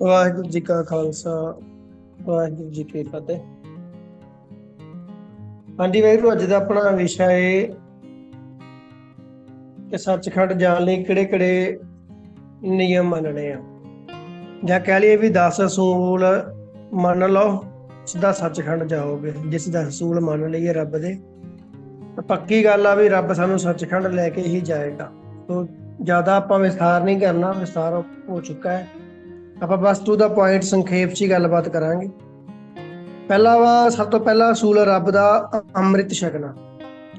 ਵਾਹਿਗੁਰੂ ਜੀ ਕਾ ਖਾਲਸਾ, ਵਾਹਿਗੁਰੂ ਜੀ ਕੀ ਫਤਿਹ। ਹਾਂਜੀ ਵਾਹਿਗੁਰੂ, ਅੱਜ ਦਾ ਆਪਣਾ ਵਿਸ਼ਾ ਹੈ ਕਿ ਸੱਚਖੰਡ ਜਾਣ ਲਈ ਕਿਹੜੇ ਕਿਹੜੇ ਨਿਯਮ ਮੰਨਣੇ ਆ। ਜਾਂ ਕਹਿ ਲਈਏ ਵੀ 10 ਅਸੂਲ ਮੰਨ ਲਓ, ਸਿੱਧਾ ਸੱਚਖੰਡ ਜਾਓਗੇ, ਜਿਸ ਦਾ ਅਸੂਲ ਮੰਨ ਲਈਏ ਰੱਬ ਦੇ। ਪੱਕੀ ਗੱਲ ਆ ਵੀ ਰੱਬ ਸਾਨੂੰ ਸੱਚਖੰਡ ਲੈ ਕੇ ਹੀ ਜਾਏਗਾ। ਤੋਂ ਜ਼ਿਆਦਾ ਆਪਾਂ ਵਿਸਥਾਰ ਨਹੀਂ ਕਰਨਾ, ਵਿਸਥਾਰ ਹੋ ਚੁੱਕਾ ਹੈ। ਆਪਾਂ ਬਸ ਟੂ ਦਾ ਪੁਆਇੰਟ ਸੰਖੇਪ 'ਚ ਹੀ ਗੱਲਬਾਤ ਕਰਾਂਗੇ। ਪਹਿਲਾ ਵਾ, ਸਭ ਤੋਂ ਪਹਿਲਾ ਅਸੂਲ ਰੱਬ ਦਾ ਅੰਮ੍ਰਿਤ ਛਕਣਾ।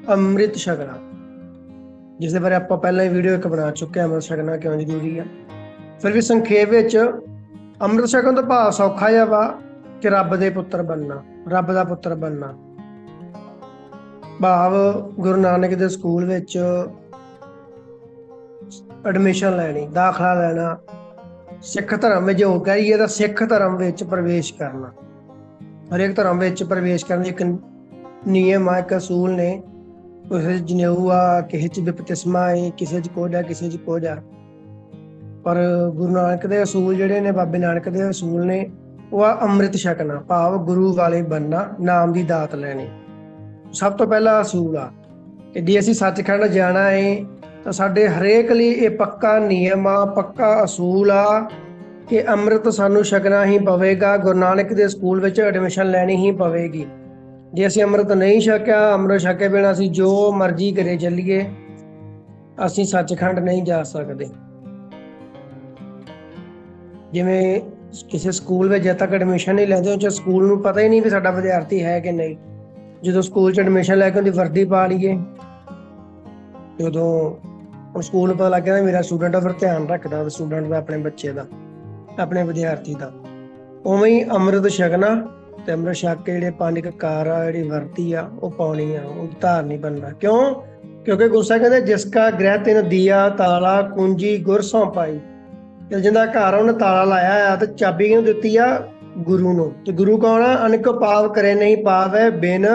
ਅੰਮ੍ਰਿਤ ਛਕਣਾ। ਜਿਸ ਦੇ ਬਾਰੇ ਆਪਾਂ ਪਹਿਲਾਂ ਹੀ ਵੀਡੀਓ ਇੱਕ ਬਣਾ ਚੁੱਕੇ ਹਾਂ, ਅੰਮ੍ਰਿਤ ਛਕਣਾ ਕਿਉਂ ਜ਼ਰੂਰੀ ਆ। ਫਿਰ ਵੀ ਸੰਖੇਪ ਵਿੱਚ ਅੰਮ੍ਰਿਤ ਛਕਣ ਤੋਂ ਭਾਵ ਸੌਖਾ ਜਿਹਾ ਵਾ ਕਿ ਰੱਬ ਦੇ ਪੁੱਤਰ ਬਣਨਾ, ਰੱਬ ਦਾ ਪੁੱਤਰ ਬਣਨਾ। ਭਾਵ ਗੁਰੂ ਨਾਨਕ ਦੇ ਸਕੂਲ ਵਿੱਚ ਐਡਮਿਸ਼ਨ ਲੈਣੀ, ਦਾਖਲਾ ਲੈਣਾ ਸਿੱਖ ਧਰਮ ਵਿੱਚ ਜੋ ਕਹੀਏ ਤਾਂ ਸਿੱਖ ਧਰਮ ਵਿੱਚ ਪ੍ਰਵੇਸ਼ ਕਰਨਾ। ਹਰੇਕ ਧਰਮ ਵਿੱਚ ਪ੍ਰਵੇਸ਼ ਕਰਨ ਦੇ ਇੱਕ ਨਿਯਮ ਆ, ਇੱਕ ਅਸੂਲ ਨੇ। ਕਿਸੇ 'ਚ ਜਨੇਊ ਆ, ਕਿਸੇ ਚ ਬਪਤਿਸਮਾ ਹੈ ਕਿਸੇ ਚ ਕੋਡਾ ਕਿਸੇ ਚ ਕੋਡਾ ਪਰ ਗੁਰੂ ਨਾਨਕ ਦੇ ਅਸੂਲ ਜਿਹੜੇ ਨੇ, ਬਾਬੇ ਨਾਨਕ ਦੇ ਅਸੂਲ ਨੇ, ਉਹ ਆ ਅੰਮ੍ਰਿਤ ਛਕਣਾ, ਭਾਵ ਗੁਰੂ ਵਾਲੇ ਬੰਨਾ ਨਾਮ ਦੀ ਦਾਤ ਲੈਣੀ। ਸਭ ਤੋਂ ਪਹਿਲਾ ਅਸੂਲ ਆ। ਕਿ ਜੇ ਅਸੀਂ ਸੱਚਖੰਡ ਜਾਣਾ ਏ ਤਾਂ ਸਾਡੇ ਹਰੇਕ ਲਈ ਇਹ ਪੱਕਾ ਨਿਯਮ ਆ, ਪੱਕਾ ਅਸੂਲ ਆ ਕਿ ਅੰਮ੍ਰਿਤ ਸਾਨੂੰ ਛਕਣਾ ਹੀ ਪਵੇਗਾ, ਗੁਰੂ ਨਾਨਕ ਦੇ ਸਕੂਲ ਵਿੱਚ ਐਡਮਿਸ਼ਨ ਲੈਣੀ ਹੀ ਪਵੇਗੀ। ਜੇ ਅਸੀਂ ਅੰਮ੍ਰਿਤ ਨਹੀਂ ਛਕਿਆ, ਅੰਮ੍ਰਿਤ ਛਕੇ ਬਿਨਾਂ ਅਸੀਂ ਜੋ ਮਰਜ਼ੀ ਕਰੇ ਚੱਲੀਏ, ਅਸੀਂ ਸੱਚਖੰਡ ਨਹੀਂ ਜਾ ਸਕਦੇ। ਜਿਵੇਂ ਕਿਸੇ ਸਕੂਲ ਵਿੱਚ ਜਦ ਤੱਕ ਐਡਮਿਸ਼ਨ ਨਹੀਂ ਲੈਂਦੇ ਉਹ ਚ ਸਕੂਲ ਨੂੰ ਪਤਾ ਹੀ ਨਹੀਂ ਵੀ ਸਾਡਾ ਵਿਦਿਆਰਥੀ ਹੈ ਕਿ ਨਹੀਂ। ਜਦੋਂ ਸਕੂਲ ਚ ਐਡਮਿਸ਼ਨ ਲੈ ਕੇ ਉਹਦੀ ਵਰਦੀ ਪਾ ਲਈਏ ਜਦੋਂ ਹੁਣ ਸਕੂਲ ਪਤਾ ਲੱਗ ਗਿਆ ਮੇਰਾ ਸਟੂਡੈਂਟ ਆ, ਫਿਰ ਧਿਆਨ ਰੱਖਦਾ ਸਟੂਡੈਂਟ ਦਾ, ਆਪਣੇ ਬੱਚੇ ਦਾ, ਆਪਣੇ ਵਿਦਿਆਰਥੀ ਦਾ। ਉਵੇਂ ਹੀ ਅੰਮ੍ਰਿਤ ਛਕਣਾ ਤੇ ਅੰਮ੍ਰਿਤ ਛਕ ਕੇ ਜਿਹੜੇ ਪੰਜ ਕਕਾਰ ਆ, ਜਿਹੜੀ ਵਰਤੀ ਆ, ਉਹ ਪਾਉਣੀ ਆ, ਉਹ ਧਾਰਨੀ ਬਣਨਾ ਕਿਉਂ? ਕਿਉਂਕਿ ਗੁਰਸਾ ਕਹਿੰਦੇ, ਜਿਸ ਕਾ ਗ੍ਰਹਿ ਤਿਨ ਦੀਆ, ਤਾਲਾ, ਕੁੰਜੀ, ਗੁਰ ਸੌ ਪਾਈ। ਤੇ ਜਿੰਦਾ ਘਰ ਉਹਨੇ ਤਾਲਾ ਲਾਇਆ ਆ ਤੇ ਚਾਬੀ ਕਿਹਨੂੰ ਦਿੱਤੀ ਆ? ਗੁਰੂ ਨੂੰ। ਤੇ ਗੁਰੂ ਕੌਣ ਆ? ਅਨਕ ਪਾਪ ਕਰੇ ਨਹੀਂ ਪਾਵੈ ਬਿਨ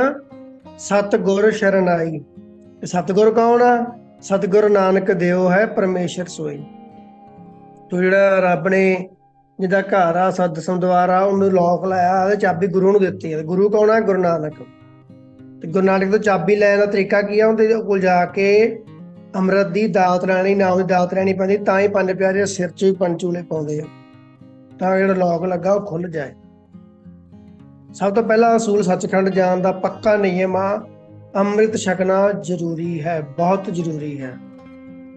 ਸਤ ਗੁਰ ਸ਼ਰਨਾਈ ਤੇ ਸਤਿਗੁਰ ਕੌਣ ਆ? ਸਤਿਗੁਰ ਨਾਨਕ ਦਿਓ ਹੈ ਪਰਮੇਸ਼ਰ ਸੋਈ। ਤੋ ਜਿਹੜਾ ਰੱਬ ਨੇ ਜਿਹਦਾ ਘਰ ਆ, ਸਦ ਸੰਦਵਾਰ ਆ, ਉਹਨੂੰ ਲੋਕ ਲਾਇਆ, ਉਹਦੇ ਚਾਬੀ ਗੁਰੂ ਨੂੰ ਦਿੱਤੀ ਹੈ ਗੁਰੂ ਕੌਣ ਆ? ਗੁਰੂ ਨਾਨਕ। ਤੇ ਗੁਰੂ ਨਾਨਕ ਤੋਂ ਚਾਬੀ ਲੈਣ ਦਾ ਤਰੀਕਾ ਕੀ ਆ? ਉਹਦੇ ਕੋਲ ਜਾ ਕੇ ਅੰਮ੍ਰਿਤ ਦੀ ਦਾਤ ਰਾਣੀ ਨਾਮ ਦੀ ਦਾਤ ਰਾਣੀ ਪੈਂਦੀ, ਤਾਂ ਹੀ ਪੰਜ ਪਿਆਰੇ ਸਿਰ 'ਚ ਵੀ ਪੰਚੂਲੇ ਪਾਉਂਦੇ ਆ। ਤਾਂ ਜਿਹੜਾ ਲੋਕ ਲੱਗਾ, ਉਹ ਖੁੱਲ ਜਾਏ। ਸਭ ਤੋਂ ਪਹਿਲਾ ਅਸੂਲ ਸੱਚਖੰਡ ਜਾਣ ਦਾ ਪੱਕਾ ਨਿਯਮ ਆ ਅੰਮ੍ਰਿਤ ਛਕਣਾ ਜ਼ਰੂਰੀ ਹੈ, ਬਹੁਤ ਜ਼ਰੂਰੀ ਹੈ।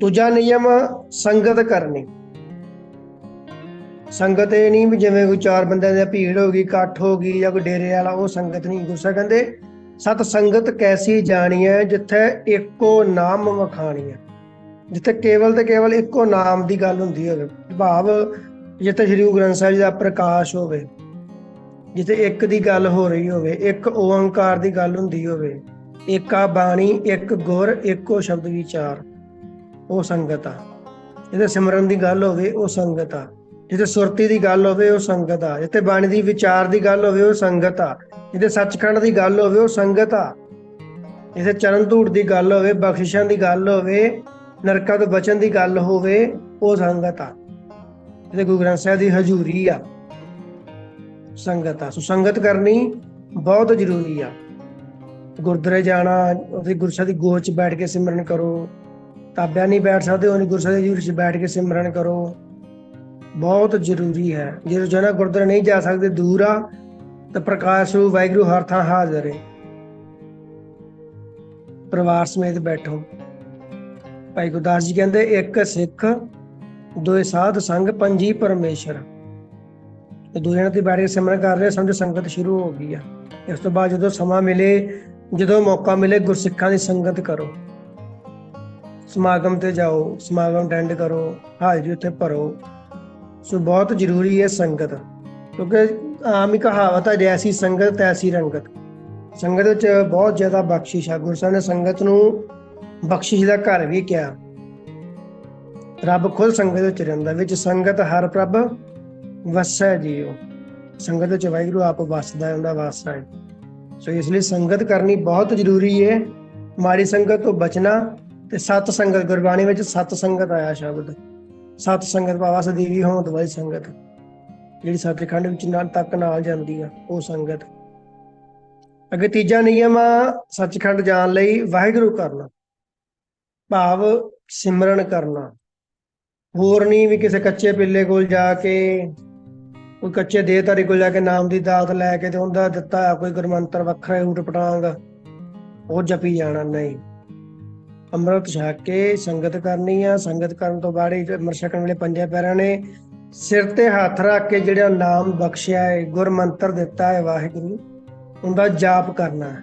ਦੂਜਾ ਨਿਯਮ, ਸੰਗਤ ਕਰਨੀ। ਸੰਗਤ ਇਹ ਨਹੀਂ ਵੀ ਜਿਵੇਂ ਕੋਈ ਚਾਰ ਬੰਦਿਆਂ ਦੀ ਭੀੜ ਹੋ ਗਈ, ਇਕੱਠ ਹੋ ਗਈ ਜਾਂ ਕੋਈ ਡੇਰੇ ਵਾਲਾ, ਉਹ ਸੰਗਤ ਨਹੀਂ ਗੁੱਸਾ ਕਹਿੰਦੇ ਸਤ ਸੰਗਤ ਕੈਸੀ ਜਾਣੀ ਹੈ ਜਿੱਥੇ ਇੱਕੋ ਨਾਮ ਵਖਾਣੀ ਹੈ। ਜਿੱਥੇ ਕੇਵਲ ਤੇ ਕੇਵਲ ਇੱਕੋ ਨਾਮ ਦੀ ਗੱਲ ਹੁੰਦੀ ਹੋਵੇ। ਭਾਵ ਜਿੱਥੇ ਸ੍ਰੀ ਗੁਰੂ ਗ੍ਰੰਥ ਸਾਹਿਬ ਜੀ ਦਾ ਪ੍ਰਕਾਸ਼ ਹੋਵੇ। ਜਿੱਥੇ ਇੱਕ ਦੀ ਗੱਲ ਹੋ ਰਹੀ ਹੋਵੇ, ਇੱਕ ਓੰਕਾਰ ਦੀ ਗੱਲ ਹੁੰਦੀ ਹੋਵੇ। ਇੱਕ ਆ ਬਾਣੀ, ਇੱਕ ਗੁਰ, ਇੱਕੋ ਸ਼ਬਦ ਵਿਚਾਰ, ਉਹ ਸੰਗਤ ਆ। ਜਿਹਦੇ ਸਿਮਰਨ ਦੀ ਗੱਲ ਹੋਵੇ, ਉਹ ਸੰਗਤ ਆ। ਜਿੱਥੇ ਸੁਰਤੀ ਦੀ ਗੱਲ ਹੋਵੇ, ਉਹ ਸੰਗਤ ਆ। ਜਿੱਥੇ ਬਾਣੀ ਦੀ ਵਿਚਾਰ ਦੀ ਗੱਲ ਹੋਵੇ, ਉਹ ਸੰਗਤ ਆ। ਜਿੱਥੇ ਸੱਚਖੰਡ ਦੀ ਗੱਲ ਹੋਵੇ, ਉਹ ਸੰਗਤ ਆ। ਜਿੱਥੇ ਚਰਨ ਧੂੜ ਦੀ ਗੱਲ ਹੋਵੇ, ਬਖਸ਼ਿਸ਼ਾਂ ਦੀ ਗੱਲ ਹੋਵੇ, ਨਰਕਾਂ ਤੋਂ ਬਚਣ ਦੀ ਗੱਲ ਹੋਵੇ, ਉਹ ਸੰਗਤ ਆ। ਜਿੱਥੇ ਗੁਰੂ ਗ੍ਰੰਥ ਸਾਹਿਬ ਦੀ ਹਜ਼ੂਰੀ ਆ। ਸੰਗਤ ਆ। ਸੋ ਸੰਗਤ ਕਰਨੀ ਬਹੁਤ ਜ਼ਰੂਰੀ ਆ। ਗੁਰਦੁਆਰੇ ਜਾਣਾ, ਉੱਥੇ ਗੁਰੂ ਦੀ ਗੋਦ 'ਚ ਬੈਠ ਕੇ ਸਿਮਰਨ ਕਰੋ। ਤਾਬਿਆਂ ਨਹੀਂ ਬੈਠ ਸਕਦੇ, ਉਹਨੇ ਗੁਰੂ ਦੀ ਹਜ਼ੂਰੀ 'ਚ ਬੈਠ ਕੇ ਸਿਮਰਨ ਕਰੋ। ਬਹੁਤ ਜ਼ਰੂਰੀ ਹੈ। ਜੇ ਰੋਜ਼ਾਨਾ ਗੁਰਦੁਆਰੇ ਨਹੀਂ ਜਾ ਸਕਦੇ, ਦੂਰ ਆ, ਤਾਂ ਪ੍ਰਕਾਸ਼ ਰੂਪ ਵਾਹਿਗੁਰੂ ਹਰ ਥਾਂ ਹਾਜ਼ਰ ਹੈ ਪਰਿਵਾਰ ਸਮੇਤ ਬੈਠੋ। ਭਾਈ ਗੁਰਦਾਸ ਜੀ ਕਹਿੰਦੇ, ਇੱਕ ਸਿੱਖ ਦੋਏ ਸਾਧ ਸੰਗ, ਪੰਜੀ ਪਰਮੇਸ਼ਰ। ਤੇ ਦੋ ਜਣੇ ਤੇ ਬੈਠ ਕੇ ਸਿਮਰਨ ਕਰ ਰਹੇ, ਸਮਝ ਸੰਗਤ ਸ਼ੁਰੂ ਹੋ ਗਈ ਆ। ਇਸ ਤੋਂ ਬਾਅਦ ਜਦੋਂ ਸਮਾਂ ਮਿਲੇ ਜਦੋਂ ਮੌਕਾ ਮਿਲੇ ਗੁਰਸਿੱਖਾਂ ਦੀ ਸੰਗਤ ਕਰੋ। ਸਮਾਗਮ ਤੇ ਜਾਓ, ਸਮਾਗਮ ਅਟੈਂਡ ਕਰੋ, ਹਾਜ਼ਰੀ ਉੱਥੇ ਭਰੋ। ਸੋ ਬਹੁਤ ਜ਼ਰੂਰੀ ਹੈ ਸੰਗਤ, ਕਿਉਂਕਿ ਆਮ ਹੀ ਕਹਾਵਤ ਹੈ ਜੈਸੀ ਸੰਗਤ, ਤੈਸੀ ਰੰਗਤ। ਸੰਗਤ ਵਿੱਚ ਬਹੁਤ ਜ਼ਿਆਦਾ ਬਖਸ਼ਿਸ਼ ਹੈ ਗੁਰੂ ਸਾਹਿਬ ਨੇ ਸੰਗਤ ਨੂੰ ਬਖਸ਼ਿਸ਼ ਦਾ ਘਰ ਵੀ ਕਿਹਾ। ਰੱਬ ਖੁਦ ਸੰਗਤ ਵਿੱਚ ਰਹਿੰਦਾ, ਵਿੱਚ ਸੰਗਤ ਹਰ ਪ੍ਰਭ ਵਸੈ ਜੀਓ। ਸੰਗਤ ਵਿੱਚ ਵਾਹਿਗੁਰੂ ਆਪ ਵਸਦਾ ਹੈ, ਉਹਦਾ ਵਾਸਾ ਹੈ। ਸੋ ਇਸ ਲਈ ਸੰਗਤ ਕਰਨੀ ਬਹੁਤ ਜ਼ਰੂਰੀ ਹੈ। ਮਾੜੀ ਸੰਗਤ ਤੋਂ ਬਚਣਾ ਤੇ ਸਤ ਸੰਗਤ, ਗੁਰਬਾਣੀ ਵਿੱਚ ਸਤ ਸੰਗਤ ਆਇਆ ਸ਼ਬਦ। ਸਤ ਸੰਗਤ ਭਾਵਾ ਸਦੀਵੀ ਹੋਂਦ ਵਾਲੀ ਸੰਗਤ। ਜਿਹੜੀ ਸੱਚਖੰਡ ਵਿੱਚ ਨਾਲ ਤੱਕ ਨਾਲ ਜਾਂਦੀ ਆ, ਉਹ ਸੰਗਤ। ਅੱਗੇ ਤੀਜਾ ਨਿਯਮ ਆ, ਸੱਚਖੰਡ ਜਾਣ ਲਈ ਵਾਹਿਗੁਰੂ ਕਰਨਾ। ਭਾਵ ਸਿਮਰਨ ਕਰਨਾ। ਹੋਰ ਨਹੀਂ ਵੀ ਕਿਸੇ ਕੱਚੇ ਪਿੱਲੇ ਕੋਲ ਜਾ ਕੇ ਕੋਈ ਕੱਚੇ ਦੇਹਧਾਰੀ ਕੋਲ ਜਾ ਕੇ ਨਾਮ ਦੀ ਦਾਤ ਲੈ ਕੇ ਤੇ ਉਹਦਾ ਦਿੱਤਾ ਹੋਇਆ ਕੋਈ ਗੁਰਮੰਤਰ ਵੱਖਰਾ ਊਟ ਪਟਾਂਗ, ਉਹ ਜਪੀ ਜਾਣਾ, ਨਹੀਂ। ਅੰਮ੍ਰਿਤ ਛਕ ਕੇ ਸੰਗਤ ਕਰਨੀ ਆ, ਸੰਗਤ ਕਰਨ ਤੋਂ ਬਾਅਦ ਹੀ ਅੰਮ੍ਰਿਤ ਛਕਣ ਵੇਲੇ ਪੰਜੇ ਪੈਰਾਂ ਨੇ ਸਿਰ ਤੇ ਹੱਥ ਰੱਖ ਕੇ ਜਿਹੜਾ ਨਾਮ ਬਖਸ਼ਿਆ ਹੈ, ਗੁਰਮੰਤਰ ਦਿੱਤਾ ਹੈ ਵਾਹਿਗੁਰੂ, ਉਹਦਾ ਜਾਪ ਕਰਨਾ ਹੈ।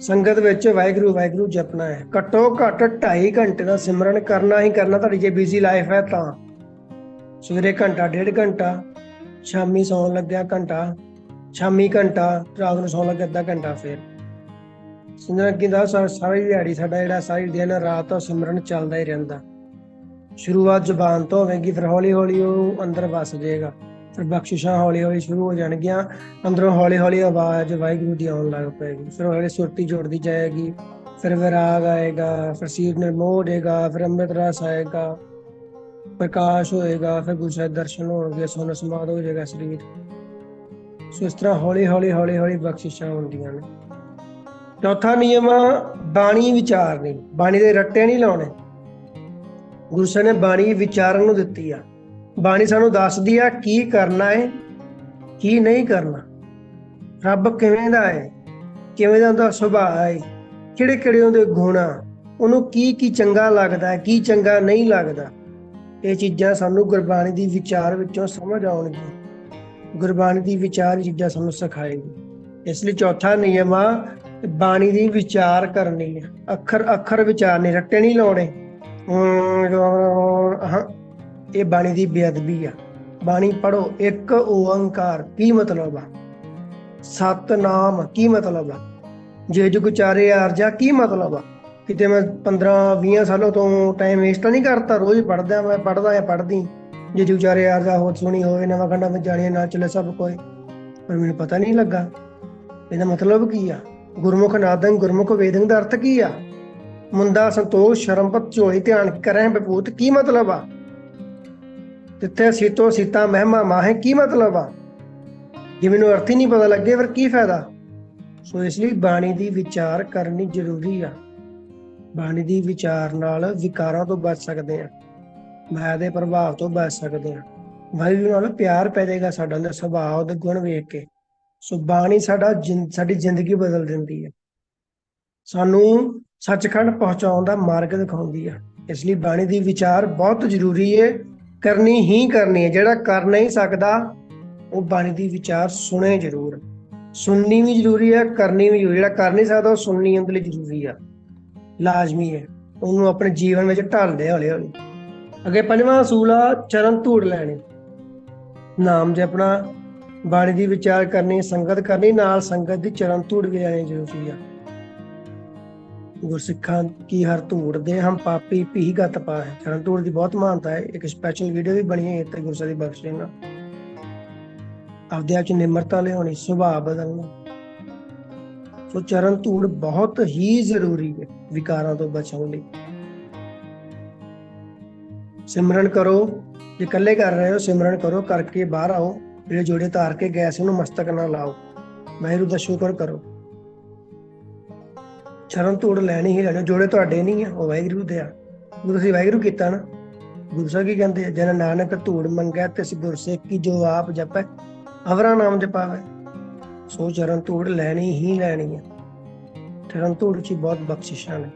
ਸੰਗਤ ਵਿੱਚ ਵਾਹਿਗੁਰੂ ਵਾਹਿਗੁਰੂ ਜਪਣਾ ਹੈ। ਘੱਟੋ ਘੱਟ 2.5 ਘੰਟੇ ਦਾ ਸਿਮਰਨ ਕਰਨਾ ਹੀ ਕਰਨਾ, ਤੁਹਾਡੀ ਜੇ ਬਿਜ਼ੀ ਲਾਈਫ ਹੈ ਤਾਂ। ਸਵੇਰੇ ਘੰਟਾ, ਡੇਢ ਘੰਟਾ ਸ਼ਾਮੀ ਸੌਣ ਲੱਗਿਆ ਘੰਟਾ, ਸ਼ਾਮੀ ਘੰਟਾ, ਰਾਤ ਨੂੰ ਸੌਣ ਲੱਗਿਆ ਅੱਧਾ ਘੰਟਾ ਫਿਰ। ਸਿਮਰਨ ਕਿੰਦਾ ਸਾਰੀ ਦਿਹਾੜੀ ਸਾਡਾ ਜਿਹੜਾ ਸਾਰੀ ਦਿਨ ਰਾਤ ਤੋਂ ਸਿਮਰਨ ਚੱਲਦਾ ਹੀ ਰਹਿੰਦਾ। ਸ਼ੁਰੂਆਤ ਜ਼ੁਬਾਨ ਤੋਂ ਹੋਵੇਗੀ, ਫਿਰ ਹੌਲੀ ਹੌਲੀ ਉਹ ਅੰਦਰ ਵਸ ਜਾਏਗਾ। ਫਿਰ ਬਖਸ਼ਿਸ਼ਾਂ ਹੌਲੀ ਹੌਲੀ ਸ਼ੁਰੂ ਹੋ ਜਾਣਗੀਆਂ। ਅੰਦਰੋਂ ਹੌਲੀ ਹੌਲੀ ਆਵਾਜ਼ ਵਾਹਿਗੁਰੂ ਦੀ ਆਉਣ ਲੱਗ ਪਏਗੀ। ਫਿਰ ਹੌਲੀ ਸੁਰਤੀ ਜੁੜਦੀ ਜਾਏਗੀ। ਫਿਰ ਵਿਰਾਗ ਆਏਗਾ, ਫਿਰ ਸੀਰ ਨਿਰਮੋਹ ਹੋ ਜਾਏਗਾ, ਫਿਰ ਅੰਮ੍ਰਿਤ ਰਸ ਆਏਗਾ। ਪ੍ਰਕਾਸ਼ ਹੋਏਗਾ, ਫਿਰ ਗੁਰੂ ਸਾਹਿਬ ਦਰਸ਼ਨ ਹੋਣਗੇ, ਸੋਨ ਸਮਾਦ ਹੋ ਜਾਏਗਾ ਸਰੀਰ। ਸੋ ਇਸ ਤਰ੍ਹਾਂ ਹੌਲੀ ਹੌਲੀ ਹੌਲੀ ਹੌਲੀ ਬਖਸ਼ਿਸ਼ਾਂ ਹੁੰਦੀਆਂ ਨੇ। ਚੌਥਾ ਨਿਯਮ ਬਾਣੀ ਵਿਚਾਰਨੀ ਬਾਣੀ ਦੇ ਰੱਟੇ ਨਹੀਂ ਲਾਉਣੇ। ਗੁਰੂ ਸਾਹਿਬ ਨੇ ਬਾਣੀ ਵਿਚਾਰਨ ਨੂੰ ਦਿੱਤੀ ਆ। ਬਾਣੀ ਸਾਨੂੰ ਦੱਸਦੀ ਆ ਕੀ ਕਰਨਾ ਹੈ ਕੀ ਨਹੀਂ ਕਰਨਾ। ਰੱਬ ਕਿਵੇਂ ਦਾ ਹੈ ਕਿਵੇਂ ਦਾ ਉਹਦਾ ਸੁਭਾਅ ਹੈ ਕਿਹੜੇ ਕਿਹੜੇ ਉਹਦੇ ਗੁਣ ਆ, ਉਹਨੂੰ ਕੀ ਕੀ ਚੰਗਾ ਲੱਗਦਾ ਹੈ ਕੀ ਚੰਗਾ ਨਹੀਂ ਲੱਗਦਾ। ਇਹ ਚੀਜ਼ਾਂ ਸਾਨੂੰ ਗੁਰਬਾਣੀ ਦੀ ਵਿਚਾਰ ਵਿੱਚੋਂ ਸਮਝ ਆਉਣਗੀਆਂ। ਗੁਰਬਾਣੀ ਦੀ ਵਿਚਾਰ ਚੀਜ਼ਾਂ ਸਾਨੂੰ ਸਿਖਾਏਗੀ। ਇਸ ਲਈ ਚੌਥਾ ਨਿਯਮ ਆ, ਬਾਣੀ ਦੀ ਵਿਚਾਰ ਕਰਨੀ ਹੈ ਅੱਖਰ ਅੱਖਰ ਵਿਚਾਰਨੇ, ਰੱਟੇ ਨਹੀਂ ਲਾਉਣੇ। ਇਹ ਬਾਣੀ ਦੀ ਬੇਅਦਬੀ ਆ। ਬਾਣੀ ਪੜੋ ਇੱਕ ਓੰਕਾਰ, ਕੀ ਮਤਲਬ ਆ? ਸਤਨਾਮ, ਕੀ ਮਤਲਬ ਆ? ਜੇ ਜੁਗ ਚਾਰੇ ਆਰਜਾ, ਕੀ ਮਤਲਬ ਆ? ਕਿਤੇ ਮੈਂ 15 20 ਸਾਲਾਂ ਤੋਂ ਟਾਈਮ ਵੇਸਟ ਨਹੀਂ ਕਰਤਾ, ਰੋਜ਼ ਪੜਦਾ ਮੈਂ ਪੜਦਾ ਆ ਪੜਦੀ ਜੇ ਜੁਗ ਚਾਰੇ ਆਰਜਾ ਹੋਰ ਸੁਣੀ ਹੋਵੇ, ਨਵਾਂ ਖੰਡਾ ਮੈਂ ਜਾਣੀਆਂ ਨਾ ਚੱਲੇ ਸਭ ਕੋਈ ਪਰ ਮੈਨੂੰ ਪਤਾ ਨਹੀਂ ਲੱਗਾ। ਇਹਦਾ ਮਤਲਬ ਕੀ ਆ? ਗੁਰਮੁਖ ਨਾਦੰ, ਗੁਰਮੁਖ ਵੇਦੰ ਦਾ ਅਰਥ ਕੀ ਆ? ਮੁੰਦਾ ਸੰਤੋਸ਼, ਸ਼ਰਮਪਤ, ਝੋਲੀ, ਧਿਆਨ ਕਰਹਿ ਬਪੂਤ ਕੀ ਮਤਲਬ ਆ? ਤਿੱਥੇ ਸੀਤੋ, ਸੀਤਾ, ਮਹਿਮਾ, ਮਾਹੇ, ਕੀ ਮਤਲਬ ਆ? ਜੇ ਮੈਨੂੰ ਅਰਥ ਹੀ ਨਹੀਂ ਪਤਾ ਲੱਗੇ, ਫਿਰ ਕੀ ਫਾਇਦਾ? ਸੋ ਇਸ ਲਈ ਬਾਣੀ ਦੀ ਵਿਚਾਰ ਕਰਨੀ ਜ਼ਰੂਰੀ ਆ। ਬਾਣੀ ਦੀ ਵਿਚਾਰ ਨਾਲ ਵਿਕਾਰਾਂ ਤੋਂ ਬਚ ਸਕਦੇ ਹਾਂ। ਮਾਇਆ ਦੇ ਪ੍ਰਭਾਵ ਤੋਂ ਬਚ ਸਕਦੇ ਹਾਂ। ਵਾਹਿਗੁਰੂ ਨਾਲ ਪਿਆਰ ਪੈ ਜਾਏਗਾ ਸਾਡਾ ਅੰਦਰ ਸੁਭਾਅ ਉਹਦੇ ਗੁਣ ਵੇਖ ਕੇ। ਸੋ ਬਾਣੀ ਸਾਡਾ ਸਾਡੀ ਜ਼ਿੰਦਗੀ ਬਦਲ ਦਿੰਦੀ ਹੈ। ਸਾਨੂੰ ਸੱਚਖੰਡ ਪਹੁੰਚਾਉਣ ਦਾ ਮਾਰਗ ਦਿਖਾਉਂਦੀ ਹੈ। ਇਸ ਲਈ ਬਾਣੀ ਦੀ ਵਿਚਾਰ ਬਹੁਤ ਜ਼ਰੂਰੀ ਹੈ। ਕਰਨੀ ਹੀ ਕਰਨੀ ਹੈ। ਜਿਹੜਾ ਕਰ ਨਹੀਂ ਸਕਦਾ, ਉਹ ਬਾਣੀ ਦੀ ਵਿਚਾਰ ਸੁਣੇ ਜ਼ਰੂਰ। ਸੁਣਨੀ ਵੀ ਜ਼ਰੂਰੀ ਹੈ, ਕਰਨੀ ਵੀ ਜ਼ਰੂਰੀ ਜਿਹੜਾ ਕਰ ਨਹੀਂ ਸਕਦਾ, ਉਹ ਸੁਣਨੀ ਉਹਦੇ ਲਈ ਜ਼ਰੂਰੀ ਆ। ਲਾਜ਼ਮੀ ਹੈ। ਉਹਨੂੰ ਆਪਣੇ ਜੀਵਨ ਵਿੱਚ ਢਾਲਦੇ ਹੌਲੀ ਹੌਲੀ ਅੱਗੇ ਪੰਜਵਾਂ ਅਸੂਲ ਆ, ਚਰਨ ਧੂੜ ਲੈਣੇ। ਨਾਮ ਜਪਣਾ, ਬਾਣੀ ਦੀ ਵਿਚਾਰ ਕਰਨੀ, ਸੰਗਤ ਕਰਨੀ, ਨਾਲ ਸੰਗਤ ਦੀ ਚਰਨ ਧੂੜ ਵੀ ਲੈਣੀ ਜ਼ਰੂਰੀ ਆ। ਗੁਰਸਿੱਖਾਂ ਕੀ ਹਰ ਧੂੜ ਦੇ, ਹਮ ਪਾਪੀ ਭੀ ਗਤ ਪਾ ਹੈ ਚਰਨ ਧੂੜ ਦੀ ਬਹੁਤ ਮਹਾਨਤਾ ਹੈ। ਇੱਕ ਸਪੈਸ਼ਲ ਵੀਡੀਓ ਵੀ ਬਣੀ ਹੈ ਇੱਥੇ ਗੁਰਸਾ ਦੀ ਬਖਸ਼ੇ ਨਾਲ। ਆਪਦੇ ਆਪ ਚ ਨਿਮਰਤਾ ਲਿਆਉਣੀ, ਸੁਭਾਅ ਬਦਲਣਾ। ਸੋ ਚਰਨ ਧੂੜ ਬਹੁਤ ਹੀ ਜ਼ਰੂਰੀ ਹੈ ਵਿਕਾਰਾਂ ਤੋਂ ਬਚਾਉਣ ਲਈ। ਸਿਮਰਨ ਕਰੋ, ਜੇ ਇਕੱਲੇ ਕਰ ਰਹੇ ਹੋ, ਸਿਮਰਨ ਕਰੋ, ਕਰਕੇ ਬਾਹਰ ਆਓ, ਜਿਹੜੇ ਜੋੜੇ ਧਾਰ ਕੇ ਗੈਸ ਨੂੰ ਮਸਤਕ ਨਾ ਲਾਓ। ਵਾਹਿਗੁਰੂ ਦਾ ਸ਼ੁਕਰ ਕਰੋ। ਚਰਨ ਧੂੜ ਲੈਣੀ ਹੀ ਲੈਣੀ, ਜੋੜੇ ਤੁਹਾਡੇ ਨਹੀਂ ਆ, ਉਹ ਵਾਹਿਗੁਰੂ ਦੇ ਆ। ਗੁਰੂ ਸੀ ਵਾਹਿਗੁਰੂ ਕੀਤਾ ਨਾ। ਗੁਰੂ ਸਾਹਿਬ ਕੀ ਕਹਿੰਦੇ ਜਨ ਨਾਨਕ ਧੂੜ ਮੰਗਿਆ ਤੇ ਸ ਗੁਰਸਿੱਖ ਕੀ ਜੋ ਆਪ ਜਪੈ, ਅਵਰਾ ਨਾਮ ਜਪਾਵੇ। ਸੋ ਚਰਨ ਧੂੜ ਲੈਣੀ ਹੀ ਲੈਣੀ ਹੈ ਚਰਨ ਧੂੜ ਚ ਬਹੁਤ ਬਖਸ਼ਿਸ਼ਾਂ ਨੇ।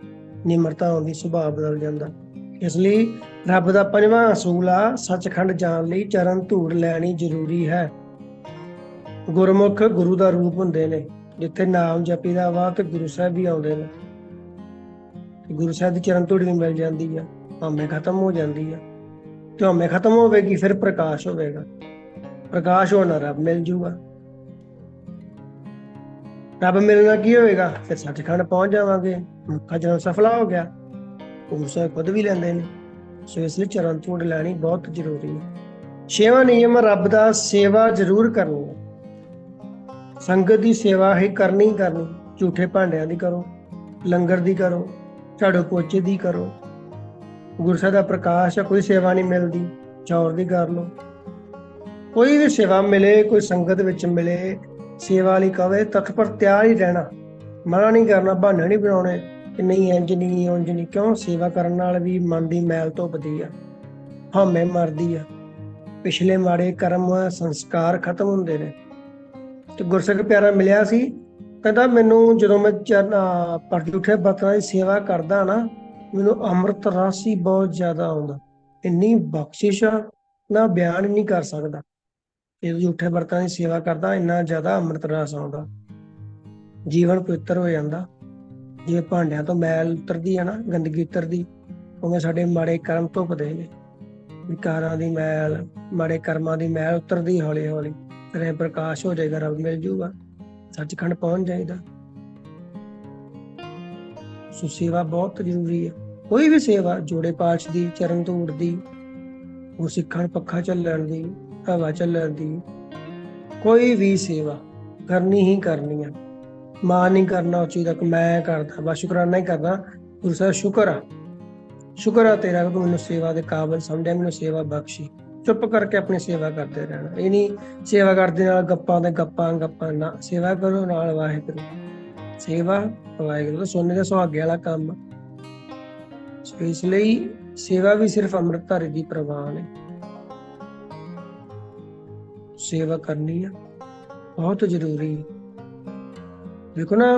ਨਿਮਰਤਾ ਆਉਂਦੀ, ਸੁਭਾਅ ਬਦਲ ਜਾਂਦਾ। ਇਸ ਲਈ ਰੱਬ ਦਾ ਪੰਜਵਾਂ ਅਸੂਲ ਆ, ਸੱਚਖੰਡ ਜਾਣ ਲਈ ਚਰਨ ਧੂੜ ਲੈਣੀ ਜ਼ਰੂਰੀ ਹੈ। ਗੁਰਮੁਖ ਗੁਰੂ ਦਾ ਰੂਪ ਹੁੰਦੇ ਨੇ, ਜਿੱਥੇ ਨਾਮ ਜਪੀ ਦਾ ਵਾ ਤੇ ਗੁਰੂ ਸਾਹਿਬ ਵੀ ਆਉਂਦੇ ਨੇ। ਤੇ ਗੁਰੂ ਸਾਹਿਬ ਦੀ ਚਰਨ ਧੂੜ ਵੀ ਮਿਲ ਜਾਂਦੀ ਆ, ਭਾਵੇਂ ਖਤਮ ਹੋ ਜਾਂਦੀ ਆ। ਤੇ ਹਉਮੈ ਖਤਮ ਹੋਵੇਗੀ, ਫਿਰ ਪ੍ਰਕਾਸ਼ ਹੋਵੇਗਾ। ਪ੍ਰਕਾਸ਼ ਹੋਣਾ ਰੱਬ ਮਿਲ ਜੂਗਾ। ਰੱਬ ਮਿਲਣਾ ਕੀ ਹੋਵੇਗਾ ਫਿਰ ਸੱਚਖੰਡ ਪਹੁੰਚ ਜਾਵਾਂਗੇ। ਮੱਖਾ ਜਨਮ ਸਫਲਾ ਹੋ ਗਿਆ, ਗੁਰੂ ਖੁਦ ਵੀ ਲੈਂਦੇ ਨੇ। ਸੋ ਇਸ ਲਈ ਚਰਨ ਧੂੜ ਲੈਣੀ ਬਹੁਤ ਜ਼ਰੂਰੀ ਹੈ। ਛੇਵਾਂ ਨਿਯਮ, ਰੱਬ ਦਾ ਸੇਵਾ ਜ਼ਰੂਰ ਕਰਨੀ ਹੈ। ਸੰਗਤ ਦੀ ਸੇਵਾ ਹੀ ਕਰਨੀ ਕਰਨੀ। ਝੂਠੇ ਭਾਂਡਿਆਂ ਦੀ ਕਰੋ, ਲੰਗਰ ਦੀ ਕਰੋ, ਝਾੜੂ ਪੋਚੇ ਦੀ ਕਰੋ। ਗੁਰਸਾ ਦਾ ਪ੍ਰਕਾਸ਼ ਹੈ, ਕੋਈ ਸੇਵਾ ਨਹੀਂ ਮਿਲਦੀ। ਚੌਰ ਦੀ ਕਰ ਲੋ ਕੋਈ ਵੀ ਸੇਵਾ ਮਿਲੇ, ਕੋਈ ਸੰਗਤ ਵਿੱਚ ਮਿਲੇ ਸੇਵਾ ਲਈ ਕਵੇ ਤੱਥ ਪਰ ਤਿਆਰ ਹੀ ਰਹਿਣਾ। ਮਨਾ ਨਹੀਂ ਕਰਨਾ ਬਹਾਨੇ ਨਹੀਂ ਬਣਾਉਣੇ ਕਿ ਨਹੀਂ ਇੰਜ ਨਹੀਂ ਉਂਝ ਨਹੀਂ। ਕਿਉਂ? ਸੇਵਾ ਕਰਨ ਨਾਲ ਵੀ ਮਨ ਦੀ ਮੈਲ ਧੁੱਪਦੀ ਆ। ਹਉਮੈ ਮਰਦੀ ਆ। ਪਿਛਲੇ ਮਾੜੇ ਕਰਮ ਸੰਸਕਾਰ ਖਤਮ ਹੁੰਦੇ ਨੇ। ਤੇ ਗੁਰਸਿੱਖ ਪਿਆਰਾ ਮਿਲਿਆ ਸੀ। ਕਹਿੰਦਾ ਮੈਨੂੰ ਜਦੋਂ ਮੈਂ ਚਰਨ ਪਰਦੀ ਉੱਠੇ ਬਤਨਾ ਦੀ ਸੇਵਾ ਕਰਦਾ ਨਾ ਮੈਨੂੰ ਅੰਮ੍ਰਿਤ ਰਸ ਹੀ ਬਹੁਤ ਜ਼ਿਆਦਾ ਆਉਂਦਾ। ਇੰਨੀ ਬਖਸ਼ਿਸ਼ ਆ, ਨਾ ਬਿਆਨ ਨਹੀਂ ਕਰ ਸਕਦਾ। ਇਹ ਝੂਠੇ ਵਰਤਾਂ ਦੀ ਸੇਵਾ ਕਰਦਾ, ਇੰਨਾ ਜ਼ਿਆਦਾ ਅੰਮ੍ਰਿਤ ਰਸ ਆਉਂਦਾ। ਜੀਵਨ ਪਵਿੱਤਰ ਹੋ ਜਾਂਦਾ। ਜਿਵੇਂ ਭਾਂਡਿਆਂ ਤੋਂ ਮੈਲ ਉਤਰਦੀ ਹੈ ਨਾ, ਗੰਦਗੀ ਉਤਰਦੀ, ਉਵੇਂ ਸਾਡੇ ਮਾੜੇ ਕਰਮ ਧੁੱਪਦੇ ਨੇ। ਵਿਕਾਰਾਂ ਦੀ ਮੈਲ, ਮਾੜੇ ਕਰਮਾਂ ਦੀ ਮੈਲ ਉਤਰਦੀ ਹੌਲੀ ਹੌਲੀ ਫਿਰ ਪ੍ਰਕਾਸ਼ ਹੋ ਜਾਏਗਾ, ਰੱਬ ਮਿਲ ਜੂਗਾ। ਸੱਚਖੰਡ ਪਹੁੰਚ ਜਾਈਦਾ। ਸੋ ਸੇਵਾ ਬਹੁਤ ਜ਼ਰੂਰੀ ਹੈ ਕੋਈ ਵੀ ਸੇਵਾ, ਜੋੜੇ ਪਾਠ ਦੀ, ਚਰਨ ਧੂੜ ਦੀ ਉਹ ਸਿੱਖਣ ਪੱਖਾ ਚੱਲਣ ਦੀ ਹਵਾ ਚੱਲਣ ਦੀ। ਕੋਈ ਵੀ ਸੇਵਾ ਕਰਨੀ ਹੀ ਕਰਨੀ ਆ। ਮਾਂ ਨਹੀਂ ਕਰਨਾ ਉਚੀ ਤੱਕ ਮੈਂ ਕਰਦਾ, ਬਸ ਸ਼ੁਕਰਾਨਾ ਹੀ ਕਰਦਾ। ਗੁਰੂ ਸਾਹਿਬ, ਸ਼ੁਕਰ ਆ। ਸ਼ੁਕਰ ਆ ਤੇਰਾ ਕਿ ਤੂੰ ਮੈਨੂੰ ਸੇਵਾ ਦੇ ਕਾਬਿਲ ਸਮਝਿਆ, ਮੈਨੂੰ ਸੇਵਾ ਬਖਸ਼ੀ। ਚੁੱਪ ਕਰਕੇ ਆਪਣੀ ਸੇਵਾ ਕਰਦੇ ਰਹਿਣਾ। ਇਹ ਨਹੀਂ ਸੇਵਾ ਕਰਦੇ ਨਾਲ ਗੱਪਾਂ ਤੇ ਗੱਪਾਂ ਗੱਪਾਂ ਨਾ। ਸੇਵਾ ਕਰੋ ਨਾਲ ਵਾਹਿਗੁਰੂ। ਸੇਵਾ ਵਾਹਿਗੁਰੂ ਸੋਨੇ ਦੇ ਸੁਹਾਗੇ ਵਾਲਾ ਕੰਮ। ਸੋ ਇਸ ਲਈ ਸੇਵਾ ਵੀ ਸਿਰਫ ਅੰਮ੍ਰਿਤਧਾਰੀ ਦੀ ਪ੍ਰਵਾਨ ਹੈ ਸੇਵਾ ਕਰਨੀ ਆ, ਬਹੁਤ ਜ਼ਰੂਰੀ। ਦੇਖੋ ਨਾ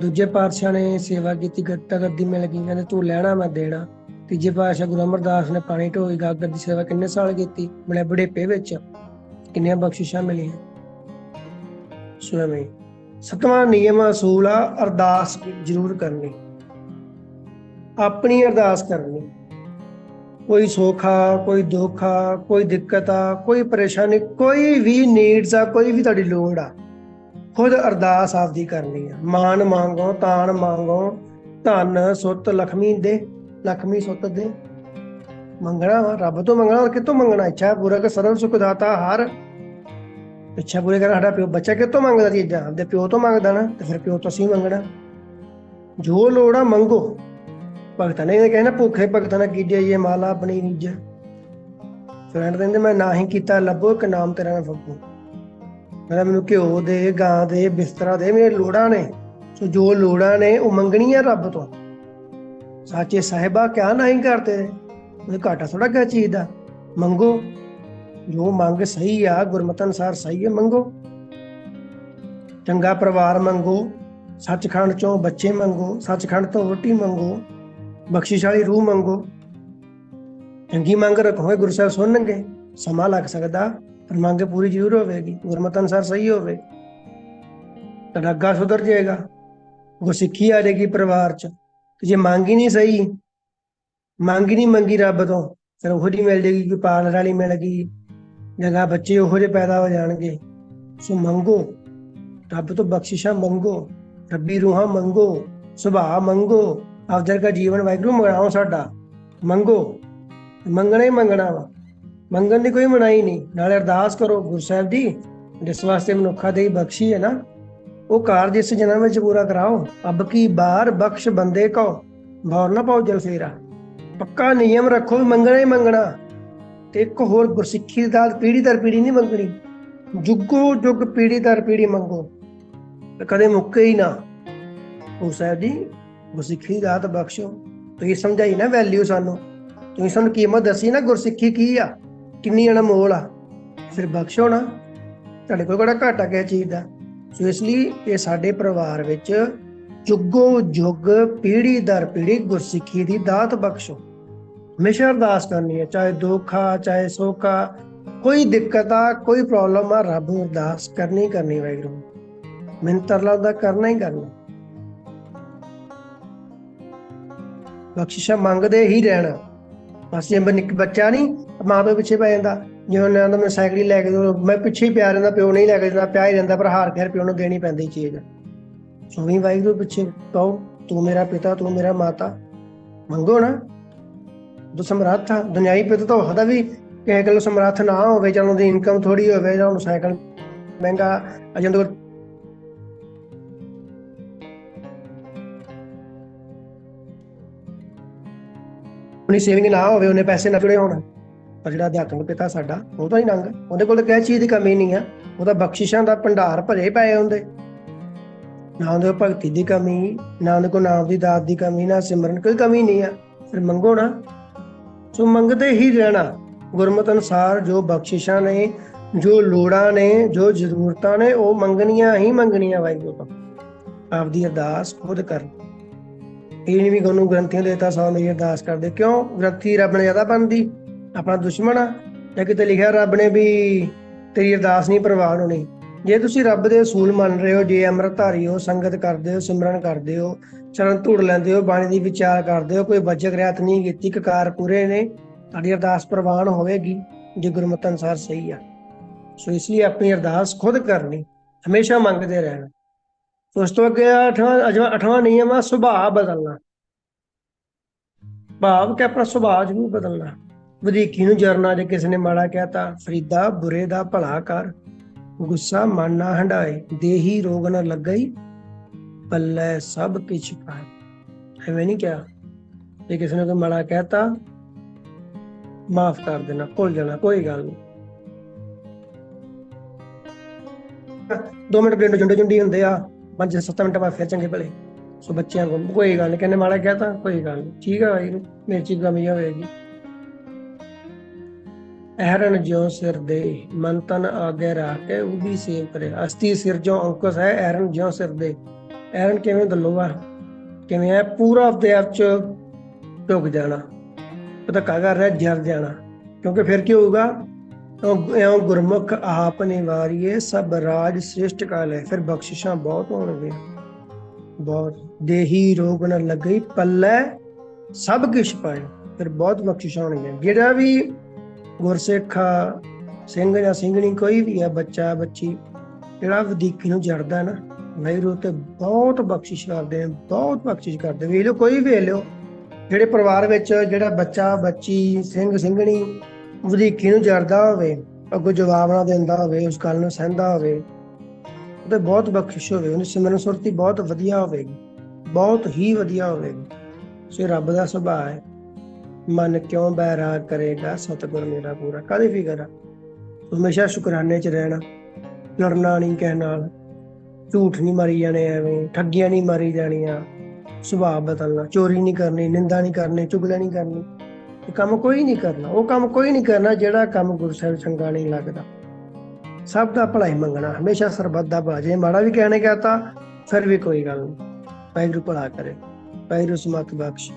ਦੂਜੇ ਪਾਤਸ਼ਾਹ ਨੇ ਸੇਵਾ ਕੀਤੀ, ਗੱਤਾ ਗੱਦੀ ਮਿਲ ਗਈ, ਕਹਿੰਦੇ ਤੂੰ ਲੈਣਾ ਮੈਂ ਦੇਣਾ। ਤੀਜੇ ਪਾਤਸ਼ਾਹ ਗੁਰੂ ਅਮਰਦਾਸ ਨੇ ਪਾਣੀ ਢੋਈ, ਗਾਗਰ ਦੀ ਸੇਵਾ ਕਿੰਨੇ ਸਾਲ ਕੀਤੀ ਬੜੇ ਬੁਢੇਪੇ ਵਿੱਚ ਕਿੰਨੀਆਂ ਬਖਸ਼ਿਸ਼ਾਂ ਮਿਲੀਆਂ। ਸੋ ਸਤਵਾਂ ਨਿਯਮ ਅਸੂਲ ਆ ਅਰਦਾਸ ਜ਼ਰੂਰ ਕਰਨੀ। ਆਪਣੀ ਅਰਦਾਸ ਕਰਨੀ। ਕੋਈ ਸੋਖਾ, ਕੋਈ ਦੁੱਖਾ, ਕੋਈ ਦਿੱਕਤ ਆ, ਕੋਈ ਪਰੇਸ਼ਾਨੀ, ਕੋਈ ਵੀ ਨੀਡਸ ਆ, ਕੋਈ ਵੀ ਤੁਹਾਡੀ ਲੋੜ ਆ, ਖੁਦ ਅਰਦਾਸ ਆਪਦੀ ਕਰਨੀ ਆ। ਮਾਨ ਮੰਗੋ, ਤਾਨ ਮੰਗੋ, ਧਨ, ਸੁੱਤ, ਲਖਮੀ ਦੇ, ਲਖਮੀ ਸੁੱਤ ਦੇ। ਮੰਗਣਾ ਵਾ, ਰੱਬ ਤੋਂ ਮੰਗਣਾ ਔਰ ਕਿਤੋਂ ਮੰਗਣਾ? ਇੱਛਾ ਪੂਰਾ ਕਰ ਸਰਵ ਸੁਖ ਦਾਤਾ ਹਰ। ਇੱਛਾ ਪੂਰੀ ਕਰ ਸਾਡਾ ਪਿਓ ਬੱਚਾ ਕਿਤੋਂ ਮੰਗਦਾ ਚੀਜ਼ਾਂ? ਆਪਦੇ ਪਿਓ ਤੋਂ ਮੰਗਦਾ ਨਾ, ਤੇ ਫਿਰ ਪਿਓ ਤੋਂ ਅਸੀਂ ਮੰਗਣਾ। ਜੋ ਲੋੜ ਆ ਮੰਗੋ। ਭਗਤਾਂ ਨੇ ਇਹ ਕਹਿਣਾ ਭੁੱਖੇ ਭਗਤਾਂ ਨਾਲ ਕੀਜੇ ਇਹ ਮਾਲਾ ਆਪਣੀ ਨਿਜ। ਫਰੈਂਡ ਕਹਿੰਦੇ, ਮੈਂ ਨਾ ਹੀ ਕੀਤਾ, ਲੱਭੋ ਇੱਕ ਨਾਮ ਤੇਰਾ ਮੈਂ ਫੱਬੂ ਕਹਿੰਦਾ, ਮੈਨੂੰ ਘਿਓ ਦੇ, ਗਾਂ ਦੇ, ਬਿਸਤਰਾ ਦੇ, ਮੇਰੇ ਲੋੜਾਂ ਨੇ। ਸੋ ਜੋ ਲੋੜਾਂ ਨੇ, ਉਹ ਮੰਗਣੀਆਂ ਰੱਬ ਤੋਂ। ਸਾਚੇ ਸਾਹਿਬਾ, ਕਿਆ ਨਹੀਂ ਕਰਦੇ? ਉਹ ਘਾਟਾ ਥੋੜਾ ਕਿਆ ਚੀਜ਼ ਦਾ? ਮੰਗੋ। ਜੋ ਮੰਗ ਸਹੀ ਆ, ਗੁਰਮਤਿ ਅਨਸਾਰ ਸਹੀ ਹੈ ਮੰਗੋ। ਚੰਗਾ ਪਰਿਵਾਰ ਮੰਗੋ। ਸੱਚਖੰਡ ਚੋਂ ਬੱਚੇ ਮੰਗੋ। ਸੱਚਖੰਡ ਤੋਂ ਰੋਟੀ ਮੰਗੋ। ਬਖਸ਼ਿਸ਼ ਵਾਲੀ ਰੂਹ ਮੰਗੋ। ਚੰਗੀ ਮੰਗ ਰੱਖੋਗੇ, ਗੁਰੂ ਸਾਹਿਬ ਸੁਣਨਗੇ। ਸਮਾਂ ਲੱਗ ਸਕਦਾ, ਪਰ ਮੰਗ ਪੂਰੀ ਜ਼ਰੂਰ ਹੋਵੇਗੀ। ਗੁਰਮਤਿ ਅਨਸਾਰ ਸਹੀ ਹੋਵੇ। ਤੁਹਾਡਾ ਸੁਧਰ ਜਾਏਗਾ। ਗੁਰਸਿੱਖੀ ਆ ਜਾਏਗੀ ਪਰਿਵਾਰ ਚ। ਜੇ ਮੰਗ ਹੀ ਨਹੀਂ ਸਹੀ, ਮੰਗ ਹੀ ਨਹੀਂ ਮੰਗੀ ਰੱਬ ਤੋਂ, ਫਿਰ ਉਹ ਜਿਹੀ ਮਿਲ ਜਾਏਗੀ, ਕੋਈ ਪਾਲਣ ਵਾਲੀ ਮਿਲ ਗਈ ਜਗਾ ਬੱਚੇ ਉਹੋ ਜਿਹੇ ਪੈਦਾ ਹੋ ਜਾਣਗੇ। ਸੋ ਮੰਗੋ। ਰੱਬ ਤੋਂ ਬਖਸ਼ਿਸ਼ਾਂ ਮੰਗੋ। ਰੱਬੀ ਰੂਹਾਂ ਮੰਗੋ। ਸੁਭਾਅ ਮੰਗੋ। ਆਪਦਰ ਦਾ ਜੀਵਨ ਵਾਹਿਗੁਰੂ ਮੰਗਾਓ ਸਾਡਾ, ਮੰਗੋ, ਮੰਗਣਾ ਹੀ ਮੰਗਣਾ ਵਾ। ਮੰਗਣ ਦੀ ਕੋਈ ਮਨਾਹੀ ਨਹੀਂ, ਨਾਲ ਅਰਦਾਸ ਕਰੋ ਗੁਰੂ ਸਾਹਿਬ ਦੀ ਜਿਸ ਵਾਸਤੇ ਮਨੁੱਖਾ ਦੇ ਬਖਸ਼ੀ ਹੈ ਨਾ। ਉਹ ਕਾਰਜ ਇਸ ਜਨਮ ਵਿੱਚ ਪੂਰਾ ਕਰਾਓ। ਅਬ ਕੀ ਬਾਰ ਬਖਸ਼ ਬੰਦੇ ਕੋ ਭੌਰ ਨਾ ਪਾਓ ਜਲ ਫੇਰਾ ਪੱਕਾ ਨਿਯਮ ਰੱਖੋ ਵੀ ਮੰਗਣਾ ਹੀ ਮੰਗਣਾ। ਤੇ ਇੱਕ ਹੋਰ ਗੁਰਸਿੱਖੀ ਦੀ ਦਾਤ ਪੀੜੀ ਦਰ ਪੀੜੀ ਨਹੀਂ ਮੰਗਣੀ। ਜੁਗੋ ਜੁਗ ਪੀੜੀ ਦਰ ਪੀੜੀ ਮੰਗੋ। ਕਦੇ ਮੁੱਕੇ ਹੀ ਨਾ। ਉਹ ਸਾਹਿਬ ਜੀ ਗੁਰਸਿੱਖੀ ਦੀ ਦਾਤ ਬਖਸ਼ੋ ਤੁਸੀਂ ਸਮਝਾਈ ਨਾ ਵੈਲਿਊ ਸਾਨੂੰ। ਤੁਸੀਂ ਸਾਨੂੰ ਕੀਮਤ ਦੱਸੀ ਨਾ ਗੁਰਸਿੱਖੀ ਕੀ ਆ, ਕਿੰਨੀ ਅਨਮੋਲ ਆ। ਫਿਰ ਬਖਸ਼ੋ ਨਾ। ਤੁਹਾਡੇ ਕੋਲ ਕਿਹੜਾ ਘਾਟਾ ਕਿਸੇ ਚੀਜ਼ ਦਾ? ਸੋ ਇਸ ਲਈ ਇਹ ਸਾਡੇ ਪਰਿਵਾਰ ਵਿੱਚ ਜੁਗੋ ਜੁਗ ਪੀੜੀ ਦਰ ਪੀੜੀ ਗੁਰਸਿੱਖੀ ਦੀ ਦਾਤ ਬਖਸ਼ੋ। ਹਮੇਸ਼ਾ ਅਰਦਾਸ ਕਰਨੀ ਹੈ, ਚਾਹੇ ਦੁੱਖ ਆ, ਚਾਹੇ ਸੁੱਖ ਆ, ਕੋਈ ਦਿੱਕਤ ਆ, ਕੋਈ ਪ੍ਰੋਬਲਮ ਆ, ਰੱਬ ਨੂੰ ਅਰਦਾਸ ਕਰਨੀ ਕਰਨੀ ਵਾਹਿਗੁਰੂ। ਮਿੰਤਰ ਤਰਲਾ ਕਰਨਾ ਹੀ ਕਰਨਾ। ਬਖਸ਼ਿਸ਼ਾਂ ਮੰਗਦੇ ਹੀ ਰਹਿਣਾ। ਬਸ ਜੇ ਨਿੱਕ ਬੱਚਾ ਨਹੀਂ ਮਾਂ ਪਿਓ ਪਿੱਛੇ ਪੈ ਜਾਂਦਾ। ਜਿਵੇਂ ਉਹਨਾਂ ਮੈਂ ਸਾਈਕਲ ਹੀ ਲੈ ਕੇ ਮੈਂ ਪਿੱਛੇ ਪਿਆ ਰਹਿੰਦਾ, ਪਿਓ ਨਹੀਂ ਲੈ ਕੇ ਦਿੰਦਾ ਪਿਆ ਹੀ ਰਹਿੰਦਾ, ਪਰ ਹਾਰ ਕੇ ਪਿਓ ਨੂੰ ਦੇਣੀ ਪੈਂਦੀ ਚੀਜ਼। ਸੁਣੀ ਵਾਹਿਗੁਰੂ ਪਿੱਛੇ ਕਹੋ, ਤੂੰ ਮੇਰਾ ਪਿਤਾ, ਤੂੰ ਮੇਰਾ ਮਾਤਾ। ਮੰਗੋ ਨਾ। ਤੂੰ ਸਮਰੱਥ ਆ, ਦੁਨਿਆਈ ਪਿਤਾ ਤਾਂ ਉਹਦਾ ਵੀ ਕਿਸੇ ਗੱਲ ਸਮਰੱਥ ਨਾ ਹੋਵੇ, ਜਾਂ ਉਹਦੀ ਇਨਕਮ ਥੋੜੀ ਹੋਵੇ, ਜਾਂ ਉਹਨੂੰ ਸਾਈਕਲ ਮਹਿੰਗਾ ਅਜੇ ਉਹਦੇ ਆਪਣੀ ਸੇਵਿੰਗ ਨਾ ਹੋਵੇ, ਉਹਨੇ ਪੈਸੇ ਨਾ ਜੁੜੇ ਹੋਣ। ਪਰ ਜਿਹੜਾ ਅਧਿਆਤਮਿਕ ਪਿਤਾ ਸਾਡਾ, ਉਹ ਤਾਂ ਹੀ ਨੰਗ। ਉਹਦੇ ਕੋਲ ਤਾਂ ਚੀਜ਼ ਦੀ ਕਮੀ ਨਹੀਂ ਆ। ਉਹਦਾ ਬਖਸ਼ਿਸ਼ਾਂ ਦਾ ਭੰਡਾਰ ਭਰੇ ਪਏ ਹੁੰਦੇ ਨਾ ਉਹਦੇ ਭਗਤੀ ਦੀ ਕਮੀ, ਨਾ ਉਹਦੇ ਕੋਲ ਨਾਮ ਦੀ ਦਾਤ ਦੀ ਕਮੀ, ਨਾ ਸਿਮਰਨ ਕੋਈ ਕਮੀ ਨਹੀਂ ਆ। ਫਿਰ ਮੰਗੋ ਨਾ। ਸੋ ਮੰਗਦੇ ਹੀ ਰਹਿਣਾ। ਗੁਰਮਤ ਅਨੁਸਾਰ ਜੋ ਬਖਸ਼ਿਸ਼ਾਂ ਨੇ, ਜੋ ਲੋੜਾਂ ਨੇ, ਜੋ ਜ਼ਰੂਰਤਾਂ ਨੇ, ਉਹ ਮੰਗਣੀਆਂ ਹੀ ਮੰਗਣੀਆਂ ਵਾਹਿਗੁਰੂ। ਤੋਂ ਆਪਦੀ ਅਰਦਾਸ ਖੁਦ ਕਰ ਇਹ ਨਹੀਂ ਵੀ ਉਹਨੂੰ ਗ੍ਰੰਥੀਆਂ ਦੇਤਾ, ਸੌ ਮੇਰੀ ਅਰਦਾਸ ਕਰਦੇ। ਕਿਉਂ? ਗ੍ਰੰਥੀ ਰੱਬ ਨੇ ਜ਼ਿਆਦਾ ਬੰਦੀ ਆਪਣਾ ਦੁਸ਼ਮਣ ਆ। ਜਾਂ ਕਿਤੇ ਲਿਖਿਆ ਰੱਬ ਨੇ ਵੀ ਤੇਰੀ ਅਰਦਾਸ ਨਹੀਂ ਪ੍ਰਵਾਨ ਹੋਣੀ। ਜੇ ਤੁਸੀਂ ਰੱਬ ਦੇ ਅਸੂਲ ਮੰਨ ਰਹੇ ਹੋ, ਜੇ ਅੰਮ੍ਰਿਤਧਾਰੀ ਹੋ, ਸੰਗਤ ਕਰਦੇ ਹੋ, ਸਿਮਰਨ ਕਰਦੇ ਹੋ, ਚਰਨ ਧੂੜ ਲੈਂਦੇ ਹੋ, ਬਾਣੀ ਦੀ ਵਿਚਾਰ ਕਰਦੇ ਹੋ, ਕੋਈ ਵਜਕ ਰਿਆਤ ਨਹੀਂ ਕੀਤੀ ਕਕਾਰ ਪੂਰੇ ਨੇ, ਤੁਹਾਡੀ ਅਰਦਾਸ ਪ੍ਰਵਾਨ ਹੋਵੇਗੀ, ਜੇ ਗੁਰਮਤਿ ਅਨੁਸਾਰ ਸਹੀ ਆ। ਸੋ ਇਸ ਲਈ ਆਪਣੀ ਅਰਦਾਸ ਖੁਦ ਕਰਨੀ, ਹਮੇਸ਼ਾ ਮੰਗਦੇ ਰਹਿਣਾ। ਉਸ ਤੋਂ ਅੱਗੇ ਅਠਵਾਂ, ਅਜਵਾ, ਅਠਵਾਂ ਨਿਯਮ ਆ, ਸੁਭਾਅ ਬਦਲਣਾ। ਭਾਵ ਕਿ ਆਪਣਾ ਸੁਭਾਅ ਜ਼ਰੂਰ ਬਦਲਣਾ। ਵਧੀਕੀ ਨੂੰ ਜਰਨਾ, ਜੇ ਕਿਸੇ ਨੇ ਮਾੜਾ ਕਹਿਤਾ, ਫਰੀਦਾ, ਬੁਰੇ ਦਾ ਭਲਾ ਕਰ। ਗੁੱਸਾ ਮਨ ਨਾ ਹੰਡਾਏ ਦੇਹੀ ਰੋਗ ਨਾ ਲੱਗਈ, ਪੱਲੇ ਸਭ ਕਿਛ ਪਾਏ। ਐਵੇਂ ਨਹੀਂ ਕਿਹਾ। ਜੇ ਕਿਸੇ ਨੇ ਕੋਈ ਮਾੜਾ ਕਹਿਤਾ, ਮਾਫ ਕਰ ਦੇਣਾ, ਭੁੱਲ ਜਾਣਾ, ਕੋਈ ਗੱਲ ਨਹੀਂ। ਦੋ ਮਿੰਟ ਪਿੰਡ ਜੁੰਡੇ ਜੁੰਡੀ ਹੁੰਦੇ ਆ। ਪੰਜ ਸੱਤ ਮਿੰਟ ਬਾਅਦ ਫਿਰ ਚੰਗੇ ਭਲੇ। ਸੋ ਬੱਚਿਆਂ ਕੋਲ ਕੋਈ ਗੱਲ ਨਹੀਂ ਕਹਿੰਦੇ ਮਾੜਾ ਕਹਿਤਾ, ਕੋਈ ਗੱਲ ਨਹੀਂ ਠੀਕ ਹੈ ਭਾਈ ਮੇਰੀ ਚੀਜ਼ ਕਮੀ ਹੋਵੇਗੀ ਐਰਨ ਜਿਉ ਸਿਰ ਦੇ, ਮਨ ਤਨ ਆਗੇ ਰਾਖ ਕੇ ਉਹ ਵੀ ਸੇਵ ਕਰੇ। ਅਸਤੀ ਸਿਰ ਜੋ ਅੰਕਸ ਹੈ ਐਰਨ ਜਿਉ ਸਿਰ ਦੇ। ਐਰਨ ਕਿਵੇਂ ਦੱਲੋਗਾ ਕਿਵੇਂ ਹੈ ਪੂਰਾ ਆਪਦੇ ਆਪ ਚ ਢੁਕ ਜਾਣਾ। ਪਤਾ ਕਾ ਕਰ ਰਿਹਾ, ਜਰ ਜਾਣਾ। ਕਿਉਂਕਿ ਫਿਰ ਕੀ ਹੋਊਗਾ? ਇਉਂ ਗੁਰਮੁਖ ਆਪ ਨਿਵਾਰੀਏ, ਸਭ ਰਾਜ ਸ੍ਰਿਸ਼ਟ ਕਾਲ ਹੈ ਫਿਰ ਬਖਸ਼ਿਸ਼ਾਂ ਬਹੁਤ ਹੋਣਗੇ ਬਹੁਤ। ਦੇਹੀ ਰੋਗ ਨ ਲੱਗਈ, ਪੱਲੇ ਸਭ ਕਿਛ ਪਾਏ। ਫਿਰ ਬਹੁਤ ਬਖਸ਼ਿਸ਼ਾਂ ਹੋਣਗੀਆਂ। ਜਿਹੜਾ ਵੀ ਗੁਰਸਿੱਖ, ਸਿੰਘ ਜਾਂ ਸਿੰਘਣੀ ਕੋਈ ਵੀ ਆ, ਬੱਚਾ, ਬੱਚੀ, ਜਿਹੜਾ ਵਧੀਕੀ ਨੂੰ ਜੜਦਾ ਨਾ, ਵੈਰੂ ਤੇ ਬਹੁਤ ਬਖਸ਼ਿਸ਼ ਕਰਦੇ ਨੇ ਬਹੁਤ ਬਖਸ਼ਿਸ਼ ਕਰਦੇ ਵੇਖ ਲਓ, ਕੋਈ ਵੇਖ ਲਿਓ, ਜਿਹੜੇ ਪਰਿਵਾਰ ਵਿੱਚ ਜਿਹੜਾ ਬੱਚਾ, ਬੱਚੀ, ਸਿੰਘ, ਸਿੰਘਣੀ ਵਧੀਕੀ ਨੂੰ ਜਰਦਾ ਹੋਵੇ, ਅੱਗੋਂ ਜਵਾਬ ਨਾ ਦਿੰਦਾ ਹੋਵੇ, ਉਸ ਗੱਲ ਨੂੰ ਸਹਿੰਦਾ ਹੋਵੇ ਉਹਦੇ ਬਹੁਤ ਬਖਸ਼ਿਸ਼ ਹੋਵੇ ਉਹਦੀ ਸਿਮਰਨ ਸੁਰਤੀ ਬਹੁਤ ਵਧੀਆ ਹੋਵੇਗੀ, ਬਹੁਤ ਹੀ ਵਧੀਆ ਹੋਵੇਗੀ। ਸੋ ਰੱਬ ਦਾ ਸੁਭਾਅ ਹੈ। ਮਨ ਕਿਉਂ ਬੈਰਾਗ ਕਰੇਗਾ? ਸਤਿਗੁਰ ਮੇਰਾ ਪੂਰਾ। ਕਦੇ ਫਿਕਰ ਆ? ਹਮੇਸ਼ਾ ਸ਼ੁਕਰਾਨੇ 'ਚ ਰਹਿਣਾ, ਲੜਨਾ ਨਹੀਂ ਕਹਿ ਨਾਲ, ਝੂਠ ਨਹੀਂ ਮਾਰੀ ਜਾਣੇ ਐਵੇਂ, ਠੱਗੀਆਂ ਨਹੀਂ ਮਾਰੀ ਜਾਣੀਆਂ, ਸੁਭਾਅ ਬਦਲਣਾ, ਚੋਰੀ ਨਹੀਂ ਕਰਨੀ, ਨਿੰਦਾ ਨਹੀਂ ਕਰਨੀ ਚੁਗਲੀ ਨਹੀਂ ਕਰਨੀ ਇਹ ਕੰਮ ਕੋਈ ਨਹੀਂ ਕਰਨਾ। ਉਹ ਕੰਮ ਕੋਈ ਨਹੀਂ ਕਰਨਾ ਜਿਹੜਾ ਕੰਮ ਗੁਰੂ ਸਾਹਿਬ ਚੰਗਾ ਨਹੀਂ ਲੱਗਦਾ। ਸਭ ਦਾ ਭਲਾ ਹੀ ਮੰਗਣਾ। ਹਮੇਸ਼ਾ ਸਰਬੱਤ ਦਾ ਭਲਾ ਮਾੜਾ ਵੀ ਕਹਿਣੇ ਕਹਤਾ, ਫਿਰ ਵੀ ਕੋਈ ਗੱਲ ਨਹੀਂ। ਵਾਹਿਗੁਰੂ ਭਲਾ ਕਰੇ। ਵਾਹਿਗੁਰੂ ਸਮਤ ਬਖਸ਼।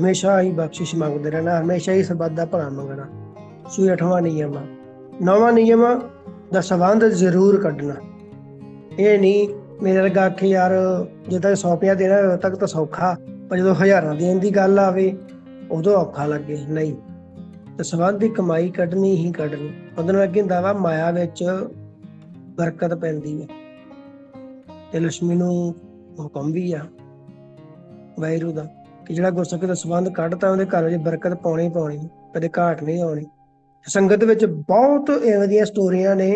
ਹਮੇਸ਼ਾ ਹੀ ਬਖਸ਼ਿਸ਼ ਮੰਗਦੇ ਰਹਿਣਾ। ਹਮੇਸ਼ਾ ਹੀ ਸਰਬੱਤ ਦਾ ਭਲਾ ਮੰਗਣਾ। ਸੋ ਅਠਵਾਂ ਨਿਯਮ। ਆ ਨੌਵਾਂ ਨਿਯਮ ਦਾ ਸੰਬੰਧ ਜ਼ਰੂਰ ਕੱਢਣਾ। ਇਹ ਨਹੀਂ, ਮੇਰੇ ਵਰਗਾ ਕਿ ਯਾਰ ਜੇ ਤੱਕ 100 ਰੁਪਇਆ ਦੇਣਾ ਉਦੋਂ ਤੱਕ ਤਾਂ ਸੌਖਾ। ਪਰ ਜਦੋਂ ਹਜ਼ਾਰਾਂ ਦੇਣ ਦੀ ਗੱਲ ਆਵੇ ਉਦੋਂ ਔਖਾ ਲੱਗੇ। ਨਹੀਂ, ਤੇ ਸੰਬੰਧ ਦੀ ਕਮਾਈ ਕੱਢਣੀ ਹੀ ਕੱਢਣੀ। ਉਹਦੇ ਨਾਲ ਅੱਗੇ ਵਾ, ਮਾਇਆ ਵਿੱਚ ਬਰਕਤ ਪੈਂਦੀ ਹੈ ਤੇ ਲక్ష్ਮੀ ਨੂੰ ਹੁਕਮ ਵੀ ਆ ਵੈਰੂ ਦਾ, ਕਿ ਜਿਹੜਾ ਗੁਰਸਿੱਖ ਦਾ ਸੰਬੰਧ ਕੱਢਤਾ, ਉਹਦੇ ਘਰ ਵਿੱਚ ਬਰਕਤ ਪਾਉਣੀ ਪਾਉਣੀ, ਕਦੇ ਘਾਟ ਨਹੀਂ ਆਉਣੀ। ਸੰਗਤ ਵਿੱਚ ਬਹੁਤ ਐਵੇਂ ਦੀਆਂ ਸਟੋਰੀਆਂ ਨੇ,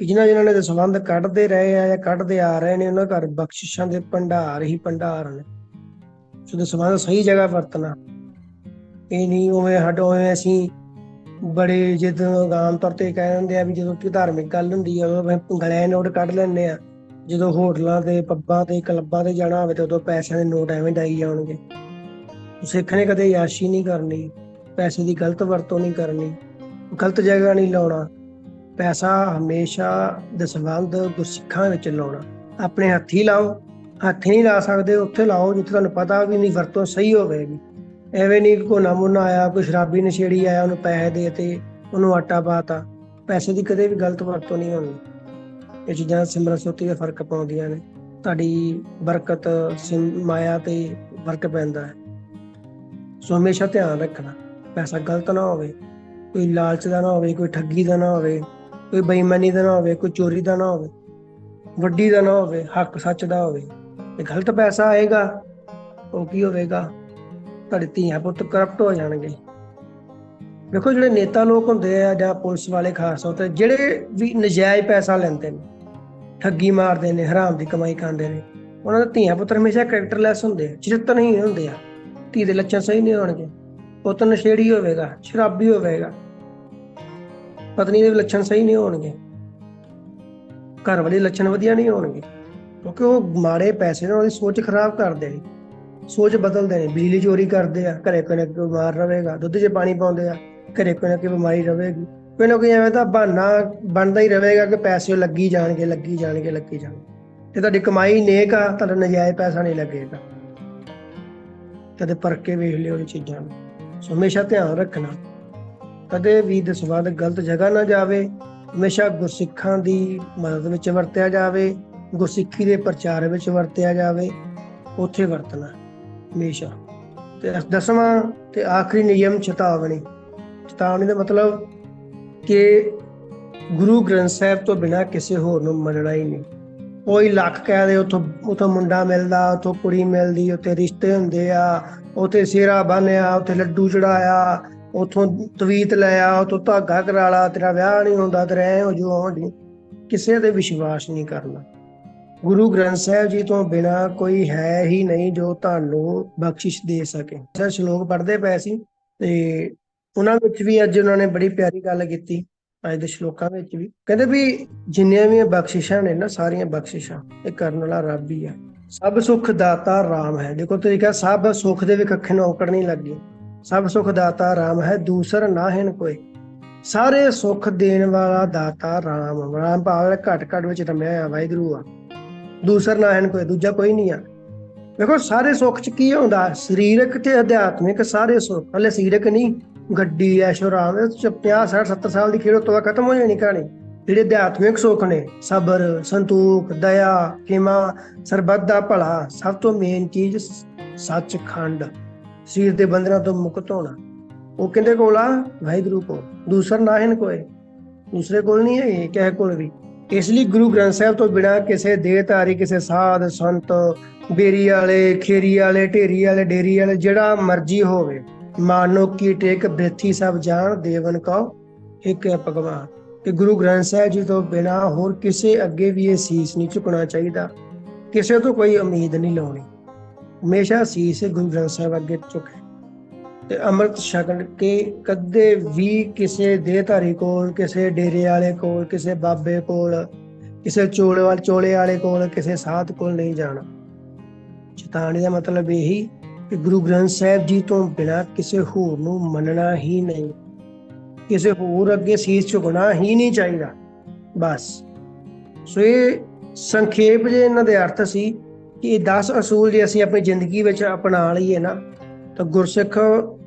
ਕਿ ਜਿਨ੍ਹਾਂ ਜਿਨ੍ਹਾਂ ਨੇ ਸੰਬੰਧ ਕੱਢਦੇ ਰਹੇ ਆ ਜਾਂ ਕੱਢਦੇ ਆ ਰਹੇ ਨੇ, ਉਹਨਾਂ ਘਰ ਬਖਸ਼ਿਸ਼ਾਂ ਦੇ ਭੰਡਾਰ ਹੀ ਭੰਡਾਰ ਨੇ। ਸੋ ਸੰਬੰਧ ਸਹੀ ਜਗ੍ਹਾ ਵਰਤਣਾ ਇਹ ਨਹੀਂ ਉਵੇਂ ਹਟੋ, ਉਵੇਂ ਅਸੀਂ ਬੜੇ ਜਦੋਂ ਆਮ ਤੌਰ ਤੇ ਕਹਿ ਦਿੰਦੇ ਆ ਵੀ ਜਦੋਂ ਕੋਈ ਧਾਰਮਿਕ ਗੱਲ ਹੁੰਦੀ ਆ ਉਦੋਂ ਅਸੀਂ ਨੋਟ ਕੱਢ ਲੈਂਦੇ ਆ। ਜਦੋਂ ਹੋਟਲਾਂ ਤੇ ਪੱਬਾਂ ਤੇ ਕਲੱਬਾਂ ਤੇ ਜਾਣਾ ਹੋਵੇ ਤੇ ਉਦੋਂ ਪੈਸਿਆਂ ਦੇ ਨੋਟ ਐਵੇਂ ਡਾਈ ਜਾਣਗੇ। ਸਿੱਖ ਨੇ ਕਦੇ ਯਾਸ਼ੀ ਨਹੀਂ ਕਰਨੀ, ਪੈਸੇ ਦੀ ਗਲਤ ਵਰਤੋਂ ਨਹੀਂ ਕਰਨੀ, ਗਲਤ ਜਗ੍ਹਾ ਨਹੀਂ ਲਾਉਣਾ। ਪੈਸਾ ਹਮੇਸ਼ਾ ਦਸਵੰਦ ਗੁਰਸਿੱਖਾਂ ਵਿੱਚ ਲਾਉਣਾ। ਆਪਣੇ ਹੱਥੀ ਲਾਓ, ਹੱਥ ਨਹੀਂ ਲਾ ਸਕਦੇ, ਉੱਥੇ ਲਾਓ, ਜਿੱਥੇ ਤੁਹਾਨੂੰ ਪਤਾ ਵੀ ਨਹੀਂ ਵਰਤੋਂ ਸਹੀ ਹੋਵੇਗੀ। ਐਵੇਂ ਨਹੀਂ ਕੋ ਨਮੂਨਾ ਆਇਆ, ਕੋਈ ਸ਼ਰਾਬੀ ਨਸ਼ੇੜੀ ਆਇਆ, ਉਹਨੂੰ ਪੈਸੇ ਦੇ ਤੇ ਉਹਨੂੰ ਆਟਾ ਪਾਤਾ ਪੈਸੇ ਦੀ ਕਦੇ ਵੀ ਗਲਤ ਵਰਤੋਂ ਨਹੀਂ ਹੋਣੀ ਇਹ ਚੀਜ਼ਾਂ ਸਿਮਰਨ ਸੁਰਤੀ ਦਾ ਫ਼ਰਕ ਪਾਉਂਦੀਆਂ ਨੇ। ਤੁਹਾਡੀ ਬਰਕਤ, ਸਿਮ- ਮਾਇਆ ਤੇ ਫ਼ਰਕ ਪੈਂਦਾ ਹੈ। ਸੋ ਹਮੇਸ਼ਾ ਧਿਆਨ ਰੱਖਣਾ। ਪੈਸਾ ਗਲਤ ਨਾ ਹੋਵੇ। ਕੋਈ ਲਾਲਚ ਦਾ ਨਾ ਹੋਵੇ, ਕੋਈ ਠੱਗੀ ਦਾ ਨਾ ਹੋਵੇ, ਕੋਈ ਬੇਈਮਾਨੀ ਦਾ ਨਾ ਹੋਵੇ, ਕੋਈ ਚੋਰੀ ਦਾ ਨਾ ਹੋਵੇ, ਵੱਡੀ ਦਾ ਨਾ ਹੋਵੇ, ਹੱਕ ਸੱਚ ਦਾ ਹੋਵੇ। ਤੇ ਗਲਤ ਪੈਸਾ ਆਏਗਾ, ਉਹ ਕੀ ਹੋਵੇਗਾ? ਤੁਹਾਡੇ ਧੀਆਂ ਪੁੱਤ ਕਰਪਟ ਹੋ ਜਾਣਗੇ। ਵੇਖੋ ਜਿਹੜੇ ਨੇਤਾ ਲੋਕ ਹੁੰਦੇ ਆ ਜਾਂ ਪੁਲਿਸ ਵਾਲੇ ਖਾਸ ਤੌਰ ਤੇ, ਜਿਹੜੇ ਵੀ ਨਜਾਇਜ਼ ਪੈਸਾ ਲੈਂਦੇ ਨੇ, ਠੱਗੀ ਮਾਰਦੇ ਨੇ, ਹਰਾਮ ਦੀ ਕਮਾਈ ਕਰਦੇ ਨੇ, ਉਹਨਾਂ ਦੇ ਧੀਆਂ ਪੁੱਤਰ ਹਮੇਸ਼ਾ ਕੈਰੈਕਟਰਲੈਸ ਹੁੰਦੇ ਆ, ਚਰਿੱਤਰ ਨਹੀਂ ਹੁੰਦੇ ਆ। ਧੀ ਦੇ ਲੱਛਣ ਸਹੀ ਨਹੀਂ ਹੋਣਗੇ, ਪੁੱਤ ਨਸ਼ੇੜੀ ਹੋਵੇਗਾ, ਸ਼ਰਾਬੀ ਹੋਵੇਗਾ, ਪਤਨੀ ਦੇ ਲੱਛਣ ਸਹੀ ਨਹੀਂ ਹੋਣਗੇ, ਘਰ ਵਾਲੇ ਲੱਛਣ ਵਧੀਆ ਨਹੀਂ ਹੋਣਗੇ, ਕਿਉਂਕਿ ਉਹ ਮਾੜੇ ਪੈਸੇ ਨਾਲ ਉਹਦੀ ਸੋਚ ਖਰਾਬ ਕਰਦੇ ਨੇ। ਸੋਚ ਬਦਲਦੇ ਨੇ, ਬਿਜਲੀ ਚੋਰੀ ਕਰਦੇ ਆ, ਘਰੇ ਕੋਈ ਨਾ ਕੋਈ ਬਿਮਾਰ ਰਹੇਗਾ, ਦੁੱਧ 'ਚ ਪਾਣੀ ਪਾਉਂਦੇ ਆ, ਘਰੇ ਕੋਈ ਨਾ ਕੋਈ ਬਿਮਾਰੀ ਰਹੇਗੀ। ਕੋਈ ਨਾ ਕੋਈ ਐਵੇਂ ਤਾਂ ਬਹਾਨਾ ਬਣਦਾ ਹੀ ਰਹੇਗਾ ਕਿ ਪੈਸੇ ਲੱਗੀ ਜਾਣਗੇ ਲੱਗੀ ਜਾਣਗੇ ਲੱਗੀ ਜਾਣਗੇ। ਤੇ ਤੁਹਾਡੀ ਕਮਾਈ ਨੇਕ ਆ, ਤੁਹਾਡਾ ਨਜਾਇਜ਼ ਪੈਸਾ ਨਹੀਂ ਲੱਗੇਗਾ। ਕਦੇ ਪਰਖ ਕੇ ਵੇਖ ਲਿਓ ਇਹ ਚੀਜ਼ਾਂ ਨੂੰ। ਸੋ ਹਮੇਸ਼ਾ ਧਿਆਨ ਰੱਖਣਾ। ਕਦੇ ਵੀ ਦਸਵੰਦ ਗਲਤ ਜਗ੍ਹਾ ਨਾ ਜਾਵੇ। ਹਮੇਸ਼ਾ ਗੁਰਸਿੱਖਾਂ ਦੀ ਮਦਦ ਵਿੱਚ ਵਰਤਿਆ ਜਾਵੇ। ਗੁਰਸਿੱਖੀ ਦੇ ਪ੍ਰਚਾਰ ਵਿੱਚ ਵਰਤਿਆ ਜਾਵੇ। ਉੱਥੇ ਵਰਤਣਾ। ਹਮੇਸ਼ਾ। ਤੇ ਦਸਵਾਂ ਤੇ ਆਖਰੀ ਨਿਯਮ ਚੇਤਾਵਨੀ। ਚੇਤਾਵਨੀ ਦਾ ਮਤਲਬ ਕਿ ਗੁਰੂ ਗ੍ਰੰਥ ਸਾਹਿਬ ਤੋਂ ਬਿਨਾ ਕਿਸੇ ਹੋਰ ਨੂੰ ਮੰਨਣਾ ਹੀ ਨਹੀਂ। ਕੋਈ ਲੱਖ ਕਹਿ ਦੇ, ਉਥੋਂ ਉਥੋਂ ਮੁੰਡਾ ਮਿਲਦਾ, ਉਥੋਂ ਕੁੜੀ ਮਿਲਦੀ, ਉੱਥੇ ਰਿਸ਼ਤੇ ਹੁੰਦੇ ਆ, ਉਥੇ ਸਿਹਰਾ ਬੰਨਿਆ, ਉਥੇ ਲੱਡੂ ਚੜਾਇਆ, ਉਥੋਂ ਤਵੀਤ ਲਿਆ, ਉਥੋਂ ਧਾਗਾ ਕਰਾਲਾ ਤੇਰਾ ਵਿਆਹ ਨਹੀਂ ਹੁੰਦਾ, ਤੇਰੇ ਰਹਿ ਹੋ ਜੂ ਹੋਣੀ ਕਿਸੇ ਤੇ ਵਿਸ਼ਵਾਸ ਨਹੀਂ ਕਰਨਾ। ਗੁਰੂ ਗ੍ਰੰਥ ਸਾਹਿਬ ਜੀ ਤੋਂ ਬਿਨਾ ਕੋਈ ਹੈ ਹੀ ਨਹੀਂ ਜੋ ਤੁਹਾਨੂੰ ਬਖਸ਼ਿਸ਼ ਦੇ ਸਕੇ। ਸਰ, ਸ਼ਲੋਕ ਪੜ੍ਹਦੇ ਪਏ ਸੀ ਤੇ ਉਹਨਾਂ ਵਿੱਚ ਵੀ ਅੱਜ ਉਹਨਾਂ ਨੇ ਬੜੀ ਪਿਆਰੀ ਗੱਲ ਕੀਤੀ, ਅੱਜ ਦੇ ਸ਼ਲੋਕਾਂ ਵਿੱਚ ਵੀ। ਕਹਿੰਦੇ ਵੀ ਜਿੰਨੀਆਂ ਵੀ ਬਖਸ਼ਿਸ਼ਾਂ ਨੇ ਨਾ, ਸਾਰੀਆਂ ਬਖਸ਼ਿਸ਼ਾਂ, ਇਹ ਕਰਨ ਵਾਲਾ ਰੱਬ ਹੀ ਆ। ਸਭ ਸੁਖ ਦਾਤਾ ਰਾਮ ਹੈ। ਦੇਖੋ ਤਰੀਕਾ ਸਭ ਸੁਖ ਦੇ ਵੀ ਕੱਖੇ ਨੂੰ ਔਕੜ ਨਹੀਂ ਲੱਗੀ। ਸਭ ਸੁਖ ਦਾਤਾ ਰਾਮ ਹੈ, ਦੂਸਰ ਨਾ ਹਨ ਕੋਈ। ਸਾਰੇ ਸੁਖ ਦੇਣ ਵਾਲਾ ਦਾਤਾ ਰਾਮ। ਰਾਮ ਭਾਵ ਘਟ ਘਟ ਵਿੱਚ ਰਮਿਆ ਆ, ਵਾਹਿਗੁਰੂ ਆ। ਦੂਸਰ ਨਾ ਹਨ ਕੋਈ, ਦੂਜਾ ਕੋਈ ਨਹੀਂ ਆ। ਵੇਖੋ, ਸਾਰੇ ਸੁੱਖ ਚ ਕੀ ਹੁੰਦਾ? ਸਰੀਰਕ ਤੇ ਅਧਿਆਤਮਿਕ ਸਾਰੇ ਸੁੱਖ। ਹਲੇ ਸਰੀਰਕ ਨਹੀਂ। ਗੱਡੀ ਐਸ਼ੋ ਆਰਾਮ 'ਚ 50 60 70 ਸਾਲ ਦੀ ਖੇਡ ਤੋਂ ਬਾਅਦ ਖਤਮ ਹੋ ਜਾਣੀ ਕਹਾਣੀ। ਜਿਹੜੇ ਅਧਿਆਤਮਿਕ ਸੁੱਖ ਨੇ, ਸਬਰ, ਸੰਤੋਖ, ਦਇਆ, ਖਿਮਾ, ਸਰਬੱਤ ਦਾ ਭਲਾ, ਸਭ ਤੋਂ ਮੇਨ ਚੀਜ਼ ਸੱਚਖੰਡ। ਸਰੀਰ ਦੇ ਬੰਧਨਾਂ ਤੋਂ ਮੁਕਤ ਹੋਣਾ। ਉਹ ਕਹਿੰਦੇ ਕੋਲ ਆ, ਵਾਹਿਗੁਰੂ ਕੋਲ। ਦੂਸਰ ਨਾ ਹਨ ਕੋਈ। ਦੂਸਰੇ ਕੋਲ ਨਹੀਂ ਹੈ ਕਿਸੇ ਕੋਲ ਵੀ। ਇਸ ਲਈ ਗੁਰੂ ਗ੍ਰੰਥ ਸਾਹਿਬ ਤੋਂ ਬਿਨਾ ਕਿਸੇ ਦੇਹਧਾਰੀ, ਕਿਸੇ ਸਾਧ, ਸੰਤ, ਬੇਰੀ ਵਾਲੇ, ਖੇਰੀ ਵਾਲੇ, ਢੇਰੀ ਵਾਲੇ, ਡੇਰੀ ਵਾਲੇ, ਜਿਹੜਾ ਮਰਜ਼ੀ ਹੋਵੇ, ਮਾਨੋ ਕੀ ਟੇਕ, ਬ੍ਰਿਥੀ ਸਭ ਜਾਣ, ਦੇਵਨ ਕਉ ਇੱਕ ਹੈ ਭਗਵਾਨ। ਕਿ ਗੁਰੂ ਗ੍ਰੰਥ ਸਾਹਿਬ ਜੀ ਤੋਂ ਬਿਨਾ ਹੋਰ ਕਿਸੇ ਅੱਗੇ ਵੀ ਇਹ ਸੀਸ ਨਹੀਂ ਝੁਕਣਾ ਚਾਹੀਦਾ। ਕਿਸੇ ਤੋਂ ਕੋਈ ਉਮੀਦ ਨਹੀਂ ਲਾਉਣੀ। ਹਮੇਸ਼ਾ ਸੀਸ ਗੁਰੂ ਗ੍ਰੰਥ ਸਾਹਿਬ ਅੱਗੇ ਝੁਕੇ ਤੇ ਅੰਮ੍ਰਿਤ ਛਕਣ ਕੇ ਕਦੇ ਵੀ ਕਿਸੇ ਦੇਹਧਾਰੀ ਕੋਲ, ਕਿਸੇ ਡੇਰੇ ਵਾਲੇ ਕੋਲ, ਕਿਸੇ ਬਾਬੇ ਕੋਲ, ਕਿਸੇ ਚੋਲੇ ਵਾਲੇ ਚੋਲੇ ਵਾਲੇ ਕੋਲ, ਕਿਸੇ ਸਾਧ ਕੋਲ ਨਹੀਂ ਜਾਣਾ। ਚੇਤਾਵਨੀ ਦਾ ਮਤਲਬ ਇਹੀ ਕਿ ਗੁਰੂ ਗ੍ਰੰਥ ਸਾਹਿਬ ਜੀ ਤੋਂ ਬਿਨਾ ਕਿਸੇ ਹੋਰ ਨੂੰ ਮੰਨਣਾ ਹੀ ਨਹੀਂ। ਕਿਸੇ ਹੋਰ ਅੱਗੇ ਸੀਸ ਝੁਕਣਾ ਹੀ ਨਹੀਂ ਚਾਹੀਦਾ। ਬਸ। ਸੋ ਇਹ ਸੰਖੇਪ ਜੇ ਇਹਨਾਂ ਦੇ ਅਰਥ ਸੀ ਕਿ ਇਹ 10 ਅਸੂਲ ਜੇ ਅਸੀਂ ਆਪਣੀ ਜ਼ਿੰਦਗੀ ਵਿੱਚ ਅਪਣਾ ਲਈਏ ਨਾ, ਤਾਂ ਗੁਰਸਿੱਖ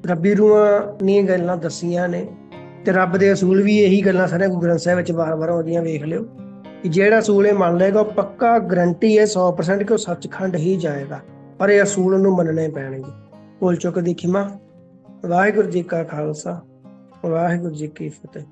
ਰੱਬੀ ਰੂਹਾਂ ਨੇ ਗੱਲਾਂ ਦੱਸੀਆਂ ਨੇ ਤੇ ਰੱਬ ਦੇ ਅਸੂਲ ਵੀ ਇਹੀ ਗੱਲਾਂ ਸਾਰੇ ਗੁਰੂ ਗ੍ਰੰਥ ਸਾਹਿਬ ਵਿੱਚ ਵਾਰ-ਵਾਰ ਆਉਂਦੀਆਂ, ਵੇਖ ਲਿਓ। ਕਿ ਜਿਹੜਾ ਅਸੂਲ ਇਹ ਮੰਨ ਲਏਗਾ ਉਹ ਪੱਕਾ ਗਰੰਟੀ ਹੈ 100% ਕਿ ਉਹ ਸੱਚਖੰਡ ਹੀ ਜਾਏਗਾ। ਪਰ ਇਹ ਅਸੂਲ ਉਹਨੂੰ ਮੰਨਣੇ ਪੈਣਗੇ। ਭੁੱਲ ਚੁੱਕ ਦੀ ਖਿਮਾ। ਵਾਹਿਗੁਰੂ ਜੀ ਕਾ ਖਾਲਸਾ, ਵਾਹਿਗੁਰੂ ਜੀ ਕੀ ਫਤਿਹ।